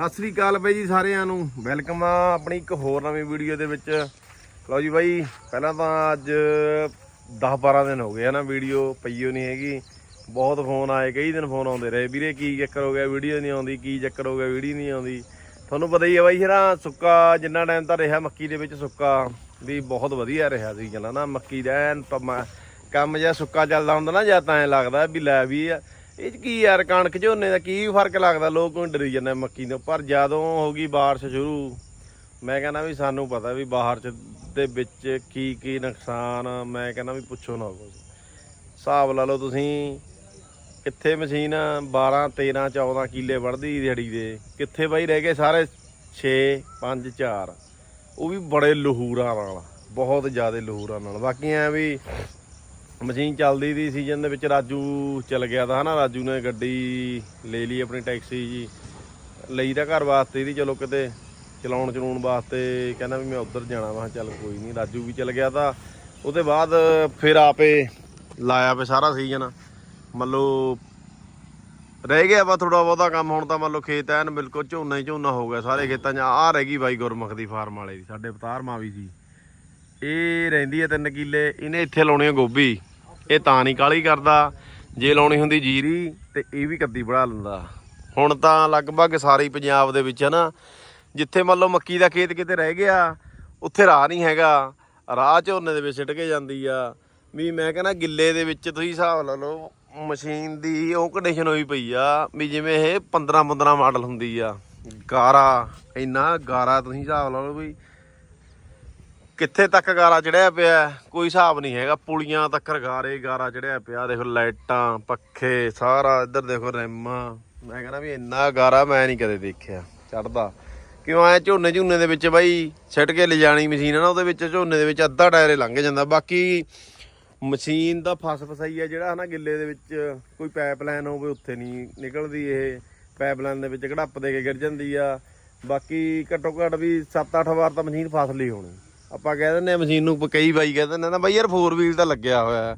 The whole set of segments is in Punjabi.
ਸਤਿ ਸ੍ਰੀ ਅਕਾਲ ਬਾਈ ਜੀ ਸਾਰਿਆਂ ਨੂੰ। ਵੈਲਕਮ ਆ ਆਪਣੀ ਇੱਕ ਹੋਰ ਨਵੀਂ ਵੀਡੀਓ ਦੇ ਵਿੱਚ। ਲਓ ਜੀ ਬਾਈ, ਪਹਿਲਾਂ ਤਾਂ ਅੱਜ 10 12 ਦਿਨ ਹੋ ਗਏ ਆ ਨਾ, ਵੀਡੀਓ ਪਈਓ ਨਹੀਂ ਹੈਗੀ। ਬਹੁਤ ਫੋਨ ਆਏ, ਕਈ ਦਿਨ ਫੋਨ ਆਉਂਦੇ ਰਹੇ। ਵੀਰੇ, ਕੀ ਚੱਕਰ ਹੋ ਗਿਆ? ਵੀਡੀਓ ਨਹੀਂ ਆਉਂਦੀ, ਕੀ ਚੱਕਰ ਹੋ ਗਿਆ? ਵੀਡੀਓ ਨਹੀਂ ਆਉਂਦੀ। ਤੁਹਾਨੂੰ ਪਤਾ ਹੀ ਹੈ ਬਾਈ ਜਿਹੜਾ ਸੁੱਕਾ, ਜਿੰਨਾ ਟਾਈਮ ਤਾਂ ਰਿਹਾ ਮੱਕੀ ਦੇ ਵਿੱਚ ਸੁੱਕਾ, ਵੀ ਬਹੁਤ ਵਧੀਆ ਰਿਹਾ ਸੀ ਚੱਲਣਾ ਨਾ। ਮੱਕੀ ਦਾ ਐਨ ਪਮਾ- ਕੰਮ ਜਿਹਾ ਸੁੱਕਾ ਚੱਲਦਾ ਹੁੰਦਾ ਨਾ, ਜਾਂ ਤਾਂ ਐ ਲੱਗਦਾ ਵੀ ਲੈ ਵੀ ਆ। ਇਹ 'ਚ ਕੀ ਯਾਰ ਕਣਕ ਝੋਨੇ ਦਾ ਕੀ ਫ਼ਰਕ ਲੱਗਦਾ? ਲੋਕ ਨੂੰ ਡਰੀ ਜਾਂਦੇ ਮੱਕੀ ਤੋਂ। ਪਰ ਜਦੋਂ ਹੋ ਗਈ ਬਾਰਿਸ਼ ਸ਼ੁਰੂ, ਮੈਂ ਕਹਿੰਦਾ ਵੀ ਸਾਨੂੰ ਪਤਾ ਵੀ ਬਾਹਰ ਚ ਦੇ ਵਿੱਚ ਕੀ ਕੀ ਨੁਕਸਾਨ ਮੈਂ ਕਹਿੰਦਾ ਵੀ ਪੁੱਛੋ ਨਾ ਕੁਝ ਹਿਸਾਬ ਲਾ ਲਓ ਤੁਸੀਂ, ਕਿੱਥੇ ਮਸ਼ੀਨ 12 13 14 ਕਿੱਲੇ ਵੜਦੀ ਦਿਹਾੜੀ ਦੇ? ਕਿੱਥੇ ਬਾਈ ਰਹਿ ਗਏ ਸਾਰੇ 6 5 4 ਉਹ ਵੀ ਬੜੇ ਲਹੂਰਾਂ ਨਾਲ, ਬਹੁਤ ਜ਼ਿਆਦਾ ਲਹੂਰਾਂ ਨਾਲ। ਬਾਕੀ ਐ ਵੀ ਮਸ਼ੀਨ ਚੱਲਦੀ ਦੀ ਸੀਜ਼ਨ ਦੇ ਵਿੱਚ ਰਾਜੂ ਚਲ ਗਿਆ ਤਾਂ ਹਨਾ, ਰਾਜੂ ਨੇ ਗੱਡੀ ਲੈ ਲਈ ਆਪਣੀ ਟੈਕਸੀ ਜੀ। ਲਈ ਤਾਂ ਘਰ ਵਾਸਤੇ ਦੀ ਚਲੋ ਕਿਤੇ ਚਲਾਉਣ ਚਲਾਉਣ ਵਾਸਤੇ ਕਹਿੰਦਾ ਵੀ ਮੈਂ ਉੱਧਰ ਜਾਣਾ ਵਾ ਚੱਲ ਕੋਈ ਨਹੀਂ। ਰਾਜੂ ਵੀ ਚਲ ਗਿਆ ਤਾਂ ਉਹਦੇ ਬਾਅਦ ਫਿਰ ਆਪੇ ਲਾਇਆ ਪੇ ਸਾਰਾ ਸੀਜ਼ਨ। ਮੰਨ ਲਓ ਰਹਿ ਗਿਆ ਵਾ ਥੋੜਾ ਬਹੁਤਾ ਕੰਮ, ਹੁਣ ਤਾਂ ਮੰਨ ਲਓ ਖੇਤ ਐਨ ਬਿਲਕੁਲ ਝੋਨਾ ਹੀ ਝੋਨਾ ਹੋ ਗਿਆ ਸਾਰੇ ਖੇਤਾਂ 'ਚ। ਆਹ ਰਹਿ ਗਈ ਬਾਈ ਗੁਰਮੁਖ ਦੀ ਫਾਰਮ ਵਾਲੇ ਦੀ, ਸਾਡੇ ਅਵਤਾਰ ਮਾਂ ਵੀ ਸੀ ਇਹ ਰਹਿੰਦੀ ਹੈ ਤਿੰਨ ਕਿੱਲੇ, ਇਹਨੇ ਇੱਥੇ ਲਾਉਣੀ ਆ ਗੋਭੀ। ਇਹ ਤਾਂ ਨਹੀਂ ਕਾਲੀ ਕਰਦਾ। ਜੇ ਲਾਉਣੀ ਹੁੰਦੀ ਜੀਰੀ ਤੇ ਇਹ ਵੀ ਕੱਦੀ ਬਣਾ ਲੈਂਦਾ। ਹੁਣ ਤਾਂ ਲਗਭਗ ਸਾਰੇ ਪੰਜਾਬ ਦੇ ਵਿੱਚ ਹੈ ਨਾ ਜਿੱਥੇ ਮੰਨ ਲਓ ਮੱਕੀ ਦਾ ਖੇਤ ਕਿਤੇ ਰਹਿ ਗਿਆ, ਉੱਥੇ ਰਾਹ ਨਹੀਂ ਹੈਗਾ। ਰਾਹ ਝੋਨੇ ਦੇ ਵਿੱਚ ਸਿੱਟ ਕੇ ਜਾਂਦੀ ਆ। ਵੀ ਮੈਂ ਕਹਿੰਦਾ ਗਿੱਲੇ ਦੇ ਵਿੱਚ ਤੁਸੀਂ ਹਿਸਾਬ ਲਾ ਲਓ, ਮਸ਼ੀਨ ਦੀ ਉਹ ਕੰਡੀਸ਼ਨ ਹੋਈ ਪਈ ਆ, ਵੀ ਜਿਵੇਂ ਇਹ 15 15 ਮਾਡਲ ਹੁੰਦੀ ਆ। ਗਾਰਾ, ਇੰਨਾ ਗਾਰਾ ਤੁਸੀਂ ਹਿਸਾਬ ਲਾ ਲਓ ਵੀ ਕਿੱਥੇ ਤੱਕ ਗਾਰਾ ਚੜਿਆ ਪਿਆ ਕੋਈ ਹਿਸਾਬ ਨਹੀਂ ਹੈਗਾ। ਪੁਲੀਆਂ ਤੱਕ ਗਾਰੇ ਗਾਰਾ ਚੜਿਆ ਪਿਆ। ਦੇਖੋ ਲਾਈਟਾਂ, ਪੱਖੇ, ਸਾਰਾ ਇੱਧਰ ਦੇਖੋ ਰੈਮਾਂ। ਮੈਂ ਕਹਿੰਦਾ ਵੀ ਇੰਨਾ ਗਾਰਾ ਮੈਂ ਨਹੀਂ ਕਦੇ ਦੇਖਿਆ। ਚੜਦਾ। ਕਿਉਂ? ਆਇਆ ਝੋਨੇ ਝੋਨੇ ਦੇ ਵਿੱਚ ਬਾਈ ਛੱਡ ਕੇ ਲਿਜਾਣੀ ਮਸ਼ੀਨ ਹੈ ਨਾ, ਉਹਦੇ ਵਿੱਚ ਝੋਨੇ ਦੇ ਵਿੱਚ ਅੱਧਾ ਟਾਇਰੇ ਲੰਘ ਜਾਂਦਾ। ਬਾਕੀ ਮਸ਼ੀਨ ਦਾ ਫਸ ਫਸਾਈ ਆ ਜਿਹੜਾ ਹਨਾ, ਗਿੱਲੇ ਦੇ ਵਿੱਚ ਕੋਈ ਪਾਈਪਲਾਈਨ ਹੋਵੇ, ਉੱਥੇ ਨਹੀਂ ਨਿਕਲਦੀ ਇਹ। ਪਾਈਪਲਾਈਨ ਦੇ ਵਿੱਚ ਘੜੱਪ ਦੇ ਕੇ ਗਿਰ ਜਾਂਦੀ ਆ। ਬਾਕੀ ਘੱਟੋ ਘੱਟ ਵੀ 7-8 ਵਾਰ ਤਾਂ ਮਸ਼ੀਨ ਫਸ ਲਈ ਹੋਣੀ। ਆਪਾਂ ਕਹਿ ਦਿੰਦੇ ਆ ਮਸ਼ੀਨ ਨੂੰ ਕਈ ਬਾਈ ਕਹਿ ਦਿੰਦੇ ਨਾ ਬਾਈ ਯਾਰ 4 ਵੀਲ ਤਾਂ ਲੱਗਿਆ ਹੋਇਆ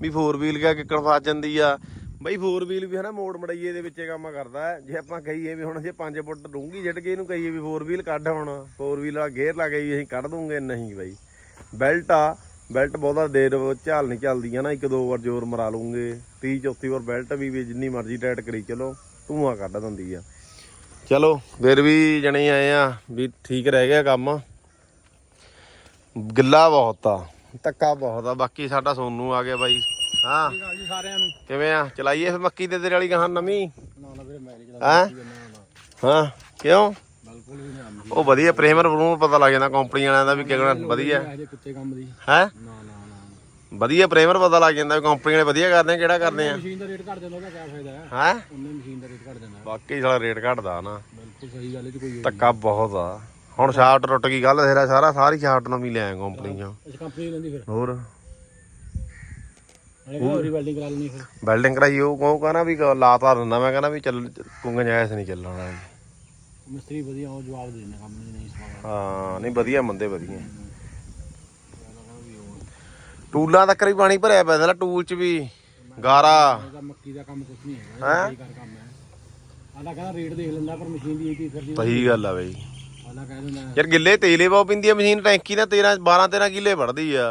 ਵੀ 4 ਵੀਲ ਕਾ ਕਿੱਕੜ ਫਸ ਜਾਂਦੀ ਆ। ਬਈ 4 ਵੀਲ ਵੀ ਹਨਾ ਮੋੜ ਮੜਈਏ ਦੇ ਵਿੱਚ ਇਹ ਕੰਮ ਕਰਦਾ ਜੇ ਆਪਾਂ ਕਹੀਏ ਵੀ ਹੁਣ ਜੇ 5 ਫੁੱਟ ਡੂੰਗੀ ਜੱਟ ਕੇ ਇਹਨੂੰ ਕਹੀਏ ਵੀ 4 ਵੀਲ ਕੱਢ ਹੁਣ। 4 ਵੀਲ ਵਾਲਾ ਗੇਅਰ ਲਾ ਕੇ ਵੀ ਅਸੀਂ ਕੱਢ ਦੂੰਗੇ। ਨਹੀਂ ਬਾਈ। ਬੈਲਟ ਆ, ਬੈਲਟ ਬਹੁਤਾ ਦੇਰ ਝਾਲ ਨਹੀਂ ਚੱਲਦੀ ਹੈ ਨਾ, ਇੱਕ ਦੋ ਵਾਰ ਜ਼ੋਰ ਮਰਾ ਲੂੰਗੇ 30 ਚੌਥੀ ਵਾਰ ਬੈਲਟ ਵੀ ਜਿੰਨੀ ਮਰਜ਼ੀ ਟਾਈਟ ਕਰੀ ਚਲੋ, ਧੂਆਂ ਕੱਢ ਦਿੰਦੀ ਆ। ਚਲੋ, ਫਿਰ ਵੀ ਜਣੇ ਆਏ ਆ ਵੀ ਠੀਕ ਰਹਿ ਗਿਆ ਕੰਮ। ਗਿੱਲਾ ਬਹੁਤ ਆ ਧੱਕਾ ਬਹੁਤ ਆ। ਬਾਕੀ ਸਾਡਾ ਸੋਨੂ ਆ ਗਿਆ ਬਾਈ। ਹਾਂ। ਠੀਕ ਆ ਜੀ ਸਾਰਿਆਂ ਨੂੰ। ਕਿਵੇਂ ਆ? ਚਲਾਈਏ ਫਿਰ ਮੱਕੀ ਦੇ ਤੇਰੇ ਵਾਲੀ ਗਾਹਾਂ ਨਵੀਂ? ਨਾ ਨਾ ਵੀਰੇ ਮੈਂ ਨਹੀਂ ਹੈਂ? ਹਾਂ। ਕਿਉਂ? ਬਿਲਕੁਲ ਵੀ ਉਹ ਵਧੀਆ ਪ੍ਰੇਮਰ ਨੂੰ ਪਤਾ ਲੱਗ ਜਾਂਦਾ ਕੰਪਨੀ ਵਾਲਿਆਂ ਦਾ ਵੀ ਕਿਹੜਾ ਵਧੀਆ। ਇਹਦੇ ਕੁੱਤੇ ਕੰਮ ਦੀ। ਹੈ? ਨਾ ਨਾ ਨਾ ਵਧੀਆ ਪ੍ਰੇਮਰ ਪਤਾ ਲੱਗ ਜਾਂਦਾ ਕੰਪਨੀ ਵਾਲੇ ਵਧੀਆ ਕਰਦੇ ਆ ਕਿਹੜਾ ਕਰਦੇ ਆ। ਮਸ਼ੀਨ ਦਾ ਰੇਟ ਘੱਟ ਜਾਂਦਾ ਉਹਦਾ ਕੀ ਫਾਇਦਾ ਹੈ? ਹੈ? ਉਹਨੇ ਮਸ਼ੀਨ ਦਾ ਰੇਟ ਘੱਟ ਜਾਂਦਾ ਬਾਕੀ ਸਾਲਾ ਰੇਟ ਘਟਦਾ ਨਾ। ਬਿਲਕੁਲ ਸਹੀ ਗੱਲ ਹੈ ਜੀ ਕੋਈ ਧੱਕਾ ਬਹੁਤ ਆ। ਹੁਣ ਸ਼ਾਫਟ ਟੁੱਟ ਗਈ ਕੱਲ ਤੇਰਾ ਸਾਰਾ ਸਾਰੀ ਸ਼ਾਫਟ ਨਵੀਂ ਲੈ ਆਇਆ ਕੰਪਨੀ ਚੋਂ। ਇਸ ਕੰਪਨੀ ਲੈਂਦੀ ਫਿਰ? ਹੋਰ? ਵੈਲਡਿੰਗ ਕਰਾ ਲੈਣੀ ਫਿਰ। ਬਿਲਡਿੰਗ ਕਰਾਈ ਉਹ ਕਹੋ ਕਹਿੰਦਾ ਵੀ ਲਾਤਾ ਦਿੰਦਾ ਮੈਂ ਕਹਿੰਦਾ ਵੀ ਚੱਲ ਤੂੰ ਗੁੰਜਾਇਸ਼ ਨਹੀਂ ਚੱਲਣਾ। ਮਿਸਤਰੀ ਵਧੀਆ ਉਹ ਜਵਾਬ ਦੇ ਦਿੰਦੇ ਕੰਮ ਨਹੀਂ ਹਾਂ ਵਧੀਆ ਮੰਦੇ ਵਧੀਆ। ਟੂਲਾਂ ਤੱਕ ਵੀ ਪਾਣੀ ਭਰਿਆ ਪਿਆ ਟੂਲ ਚ ਵੀ ਗਾਰਾ। ਮੱਕੀ ਦਾ ਕੰਮ ਕੁਝ ਨਹੀਂ ਹੈਗਾ ਹੈ? ਆਲਾ ਕਹਿੰਦਾ ਰੇਟ ਦੇਖ ਲੈਂਦਾ ਪਰ ਮਸ਼ੀਨ ਦੀ ਇਹ ਕੀ ਫਿਰਦੀ ਸਹੀ ਗੱਲ ਆ ਬਈ। ਆਲਾ ਕਹਿ ਦਿੰਦਾ ਯਾਰ ਗਿੱਲੇ ਤੇਲੇ ਬਹੁਤ ਪਿੰਦੀ ਆ ਮਸ਼ੀਨ ਟੈਂਕੀ ਦਾ 13 12 13 ਕਿੱਲੇ ਵੜਦੀ ਆ।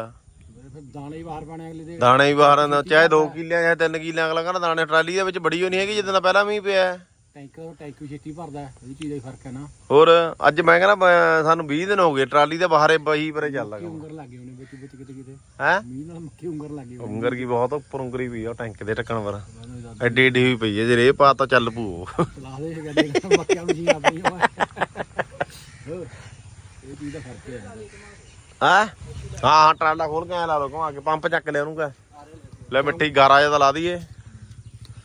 ਫਿਰ ਦਾਣੇ ਹੀ ਬਾਹਰ ਪਾਣੇ ਅਗਲੇ ਦੇ। ਦਾਣੇ ਵੀ ਬਾਹਰ ਆਉਂਦਾ ਚਾਹੇ 2 ਕਿੱਲਿਆਂ ਚਾਹੇ 3 ਕਿੱਲਿਆਂ ਅਗਲਾ ਕਹਿੰਦਾ ਦਾਣੇ ਟਰਾਲੀ ਦੇ ਵਿੱਚ ਬੜੀ ਹੋ ਨਹੀਂ ਹੈਗੀ ਜਿੱਦਾਂ ਦਾ ਪਹਿਲਾਂ ਮੀਂਹ ਪਿਆ। ਹੈ। ਟੈਂਕਰ ਟੈਂਕ ਵੀ ਛੇਤੀ ਭਰਦਾ ਹੈ ਇਹ ਚੀਜ਼ ਦਾ ਹੀ ਫ਼ਰਕ ਹੈ ਨਾ। ਹੋਰ ਅੱਜ ਮੈਂ ਕਹਿੰਦਾ ਬ- ਸਾਨੂੰ 20 ਦਿਨ ਹੋ ਗਏ ਟਰਾਲੀ ਦੇ ਬਾਹਰੇ ਬਹੀ ਪਰੇ ਚੱਲਦਾ ਕੰਮ ਉਂਗਰ ਲੱਗੇ ਉਹਨੇ ਵਿੱਚ ਵਿੱਚ ਕਿਤੇ ਕਿਤੇ। ਹੈ? ਮੀਂਹ ਨਾਲ ਮੱਕੀ ਉਂਗਰ ਲੱਗੀ ਹੋਈ ਉਂਗਰ ਕੀ ਬਹੁਤ ਉੱਪਰ ਉਂਗਰੀ ਪਈ ਆ ਟੈਂਕ ਦੇ ਢੱਕਣ ਪਰ। ਮੈਨੂੰ ਐਡੀ ਐਡੀ ਹੋਈ ਪਈ ਹੈ ਜੇ ਰੇ ਪਾ ਤਾਂ ਚੱਲ ਪੂ ਚਲਾ ਦੇ ਇਹ ਗੱਡੇ ਮੱਕੀਆਂ ਮਸ਼ੀਨ ਆਪਣੀ ਹੋਆ ਹੋਰ, ਇਹ ਚੀਜ਼ ਦਾ ਫ਼ਰਕ ਹਾਂ? ਹਾਂ ਟਰਾਲਾ ਖੋਲ ਕੇ ਐ ਲਾ ਲਓ ਘੁਮਾ ਕੇ ਪੰਪ ਚੱਕ ਲਿਆ ਉਹਨੂੰ ਕਹ। ਲੈ ਮਿੱਟੀ ਗਾਰਾ ਜਿਹਾ ਤਾਂ ਲਾ ਦਈਏ।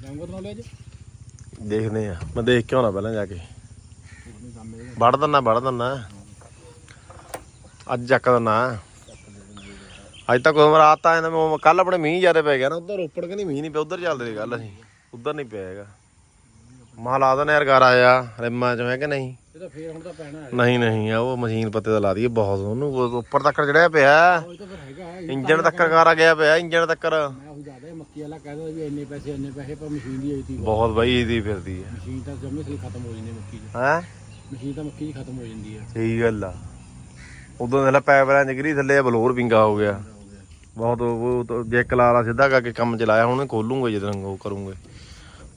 ਜਾਊਂਗਾ ਤਾਂ ਨੌਲੇਜ ਦੇਖਦੇ ਆ ਮੈਂ ਦੇਖ ਕੇ ਆਉਣਾ ਪਹਿਲਾਂ ਜਾ ਕੇ। ਵੜ ਦਿੰਨਾ ਵੜ ਦਿੰਨਾ। ਅੱਜ ਚੱਕ ਦਿੰਨਾ। ਅੱਜ ਤੱਕ ਕੋਈ ਰਾਤ ਤਾਂ ਇਹਨਾਂ ਕੱਲ ਆਪਣੇ ਮੀਂਹ ਜ਼ਿਆਦਾ ਪੈ ਗਿਆ ਨਾ, ਉਧਰ ਰੋਪੜ ਕਿ ਨਹੀਂ ਮੀਂਹ ਨਹੀਂ ਪਿਆ, ਉਧਰ ਚੱਲਦੇ ਸੀ ਗੱਲ ਅਸੀਂ। ਉਧਰ ਨਹੀਂ ਪਿਆ ਹੈਗਾ। ਮਾ ਲਾ ਦੇਣਾ ਯਾਰ ਗਾਰਾ ਆ ਰਿਮਾਂ ਚ ਹੈ ਕਿ ਨਹੀਂ? ਇਹ ਤਾਂ ਫੇਰ ਹੁਣ ਤਾਂ ਪੈਣਾ ਹੈ। ਨਹੀਂ ਨਹੀਂ ਆ ਉਹ ਮਸ਼ੀਨ ਪੱਤੇ ਦਾ ਲਾ ਦਈਏ ਬਹੁਤ ਉਹਨੂੰ ਉਹ ਉੱਪਰ ਤੱਕ ਚੜਿਆ ਪਿਆ। ਉਹ ਤਾਂ ਫਿਰ ਹੈਗਾ ਹੈ। ਇੰਜਣ ਗਿਆ ਪਿਆ ਇੰਜਣ ਤੱਕ। ਮੈਂ ਉਹ ਜ਼ਿਆਦਾ ਮੱਕੀ ਵਾਲਾ ਕਹਿੰਦਾ ਵੀ ਇੰਨੇ ਪੈਸੇ ਇੰਨੇ ਪੈਸੇ ਪਰ ਮਸ਼ੀਨ ਦੀ ਆਈ ਸੀ ਬਹੁਤ ਬਈ ਇਹਦੀ ਫਿਰਦੀ ਹੈ ਮਸ਼ੀਨ ਤਾਂ ਜਮੇ ਸਹੀ ਖਤਮ ਹੋ ਜਾਂਦੀ ਮੱਕੀ ਦੀ। ਹੈ? ਮਸ਼ੀਨ ਤਾਂ ਮੱਕੀ ਦੀ ਖਤਮ ਹੋ ਜਾਂਦੀ ਹੈ। ਸਹੀ ਗੱਲ ਆ। ਉਦੋਂ ਦੇਖ ਲੈ ਪੈਪ ਰਾਂ ਜਗਰੀ ਥੱਲੇ ਬਲੋਰ ਪਿੰਗਾ ਹੋ ਗਿਆ। ਬਹੁਤ ਉਹ ਜੇ ਕਲਾਰਾ ਸਿੱਧਾ ਕਰਕੇ ਕੰਮ ਚਲਾਇਆ ਹੁਣ ਖੋਲੂਗੇ ਜਦੋਂ ਉਹ ਕਰੂੰਗੇ।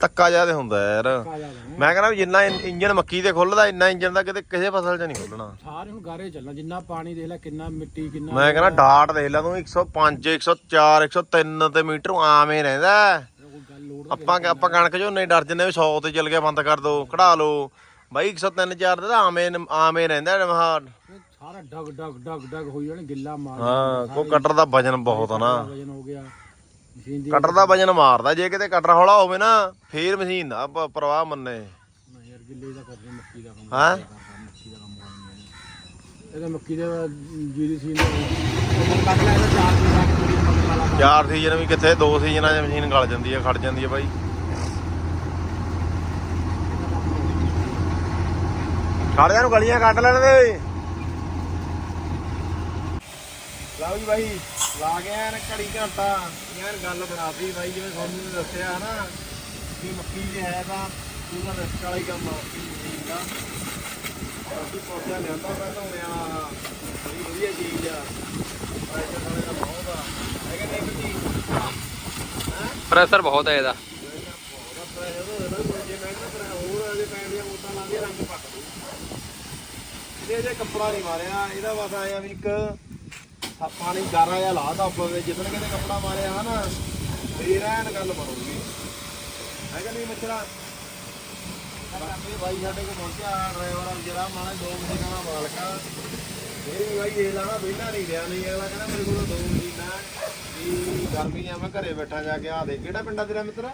ਧੱਕਾ ਜ਼ਿਆਦਾ ਹੁੰਦਾ ਯਾਰ। ਜਾ ਮੈਂ ਕਹਿੰਦਾ ਵੀ ਜਿੰਨਾ ਇੰਜਨ ਮੱਕੀ ਤੇ ਖੁੱਲਦਾ ਇੰਨਾ ਇੰਜਨ ਦਾ ਕਿਤੇ ਕਿਸੇ ਫਸਲ 'ਚ ਨਹੀਂ ਖੁੱਲਣਾ। ਸਾਰੇ ਹੁਣ ਗਾਰੇ ਚੱਲਣਾ ਜਿੰਨਾ ਪਾਣੀ ਦੇਖ ਲੈ ਕਿੰਨਾ ਮਿੱਟੀ ਕਿੰਨਾ ਮੈਂ ਕਹਿੰਦਾ ਡਾਟ ਦੇਖ ਲੈ ਤੂੰ 105 104 103 ਤੇ ਮੀਟਰ ਆਵੇਂ ਰਹਿੰਦਾ। ਆਪਾਂ ਆਪਾਂ ਕਣਕ ਝੋਨੇ ਡਰ ਜੰਨੇ ਵੀ 100 ਤੇ ਚੱਲ ਗਿਆ ਬੰਦ ਕਰ ਦੋ ਕਢਾ ਲਓ। ਬਾਈ 103 4 ਤੇ ਤਾਂ ਆਵੇਂ ਆਵੇਂ ਰਹਿੰਦਾ ਮਹਾ ਸਾਰਾ ਡਗ ਡਗ ਡਗ ਡਗ ਹੋਈ ਜਾਣੇ ਗਿੱਲਾ ਮਾਰ ਹਾਂ ਕੋ ਕਟਰ ਦਾ ਵਜਨ ਬਹੁਤ ਆ ਨਾ। ਵਜਨ ਹੋ ਗਿਆ। ਮਸ਼ੀਨ ਦੀ ਕਟਰ ਦਾ ਵਜਨ ਮਾਰਦਾ ਜੇ ਕਿਤੇ ਕਟਰ ਹੌਲਾ ਹੋਵੇ ਨਾ ਫੇਰ ਮਸ਼ੀਨ ਦਾ ਪ- ਪ੍ਰਵਾਹ ਮੰਨੇ। ਯਾਰ ਗਿੱਲੇ ਦਾ ਕਰਦੇ ਮੱਕੀ ਦਾ ਕੰਮ ਹਾਂ? ਕਰਦਾ, ਮੱਕੀ ਦਾ ਕੰਮ ਕਰਦਾ ਇਹਦਾ ਮੱਕੀ ਦੇ ਜੀਰੀ ਸੀ ਉਹ ਕੱਢ ਲੈ ਇਹਦਾ ਚਾਰ ਦੀ ਲੱਗ ਪੂਰੀ ਮੱਕੀ ਵਾਲਾ ਚਾਰ ਸੀਜ਼ਨ ਵੀ ਕਿੱਥੇ ਦੋ ਸੀਜ਼ਨਾਂ 'ਚ ਮਸ਼ੀਨ ਗਲ ਜਾਂਦੀ ਆ ਖੜ ਜਾਂਦੀ ਆ ਬਾਈ। ਖੜ ਜਾ ਨੂੰ ਗਲੀਆਂ ਕੱਢ ਲੈਣ ਦੇ। ਲਓ ਜੀ ਬਾਈ ਲਾ ਗਿਆ ਨਾ ਘੜੀ ਘੰਟਾ। ਯਾਰ ਗੱਲ ਬਣਾਤੀ ਬਾਈ ਜਿਵੇਂ ਤੁਹਾਨੂੰ ਨੇ ਦੱਸਿਆ ਨਾ ਕਿ ਮੱਕੀ ਜੇ ਹੈ ਤਾਂ ਪੂਰਾ ਰਿਸਕ ਵਾਲਾ ਹੀ ਕੰਮ ਆ ਮਸ਼ੀਨ ਦਾ ਅਸੀਂ ਪੌਦਾ ਲਿਆਂਦਾ ਮੈਂ ਧੋਣੇ ਵਾਲਾ ਬੜੀ ਵਧੀਆ ਚੀਜ਼ ਆ। ਪੈਸੇ ਨਾਲੇ ਦਾ ਬਹੁਤ ਆ। ਹੈਗਾ ਨਹੀਂ ਕੋਈ ਚੀਜ਼ ਪ੍ਰੈਸ਼ਰ ਬਹੁਤ ਹੈ ਇਹਦਾ। ਇਹਦੇ ਜੇ ਕੱਪੜਾ ਨਹੀਂ ਮਾਰਿਆ ਇਹਦਾ ਬਸ ਆਇਆ ਵੀ ਇੱਕ ਆ ਪਾਣੀ ਗਾਰਾ ਜਿਹਾ ਉੱਪਰ ਦੇ ਜਿੱਦਣ ਕਿਤੇ ਕੱਪੜਾ ਮਾਰਿਆ ਹਨਾ ਫੇਰ ਐਨ ਗੱਲ ਬਣੂਗੀ। ਹੈਗਾ ਨਹੀਂ ਮੱਛਰਾ ਬਾਈ ਸਾਡੇ ਕੋਲ ਪਹੁੰਚਿਆ ਡਰਾਈਵਰ ਜਿਹੜਾ ਮਾਣਾ ਦੋ ਮਸ਼ੀਨਾਂ ਦਾ ਮਾਲਕ ਆ। ਇਹ ਵੀ ਬਾਈ ਇਹ ਲਾਣਾ ਵਿਹਲਾ ਨਹੀਂ ਰਿਹਾ ਨਹੀਂ ਅਗਲਾ ਕਹਿੰਦਾ ਮੇਰੇ ਕੋਲ ਦੋ ਮਸ਼ੀਨਾਂ ਵੀ ਗਰਮੀ ਆ ਮੈਂ ਘਰੇ ਬੈਠਾ ਜਾ ਕੇ ਆ ਦੇ ਕਿਹੜਾ ਪਿੰਡਾ ਤੇਰਾ ਮਿੱਤਰ?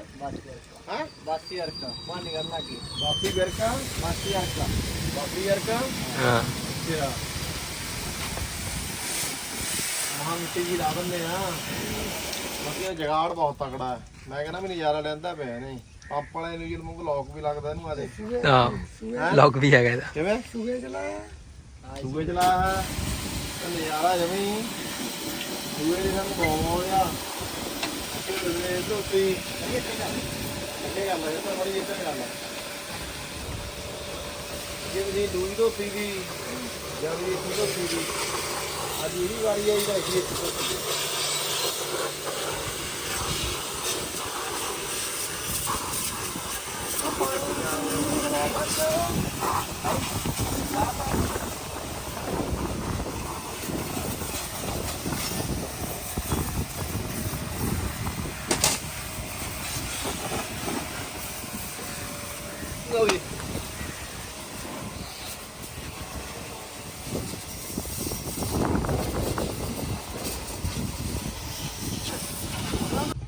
ਹਾਂ? ਬਾਸੀ ਅਰਕਾ ਮਾਨ ਨਿਕਲ ਲੱਗੀ ਬਾਪੀ ਗਰਕਾ ਬਾਸੀ ਅਰਕਾ। ਬਾਪੀ ਗਰਕਾ ਹਾਂ। ਅੱਛਾ। ਮਹਾਂ ਮਿੱਟੀ ਜੀ ਲਾ ਦਿੰਦੇ ਆ। ਵਧੀਆ ਜਗਾੜ ਬਹੁਤ ਤਕੜਾ ਹੈ। ਮੈਂ ਕਹਿੰਦਾ ਵੀ ਨਜ਼ਾਰਾ ਲੈਂਦਾ ਪਿਆ ਨਹੀਂ ਪੰਪ ਵਾਲੇ ਨੂੰ ਜਿਹਨੂੰ ਮੂੰਹ ਲੋਕ ਵੀ ਲੱਗਦਾ ਇਹਨੂੰ ਆ ਦੇ ਹਾਂ? ਲੌਕ ਵੀ ਹੈਗਾ ਇਹਦਾ। ਕਿਵੇਂ? ਸੂਗੇ ਚਲਾਇਆ ਸੂਏ ਚਲਾਇਆ ਹੈ। ਤੇ ਨਜ਼ਾਰਾ ਜਮੀ। ਸੂਏ ਦੇ ਸਾਨੂੰ ਬਹੁਤ ਆ। ਦੇ ਧੋਤੀ ਅੱਗੇ ਗੱਲ ਹੈ ਤਾਂ ਬੜੀ ਇੱਜ਼ਤ ਗੱਲ ਹੈ ਜੇ ਵੀ ਦੂਜੀ ਧੋਤੀ ਦੀ। ਜਾਂ ਵੀ ਇੱਕ ਧੋਤੀ ਦੀ। ਅੱਜ ਇਹਦੀ ਵਾਰੀ ਆਈ ਤਾਂ ਇੱਕ ਇੱਕ ਧੋਤੀ ਲਓ ਜੀ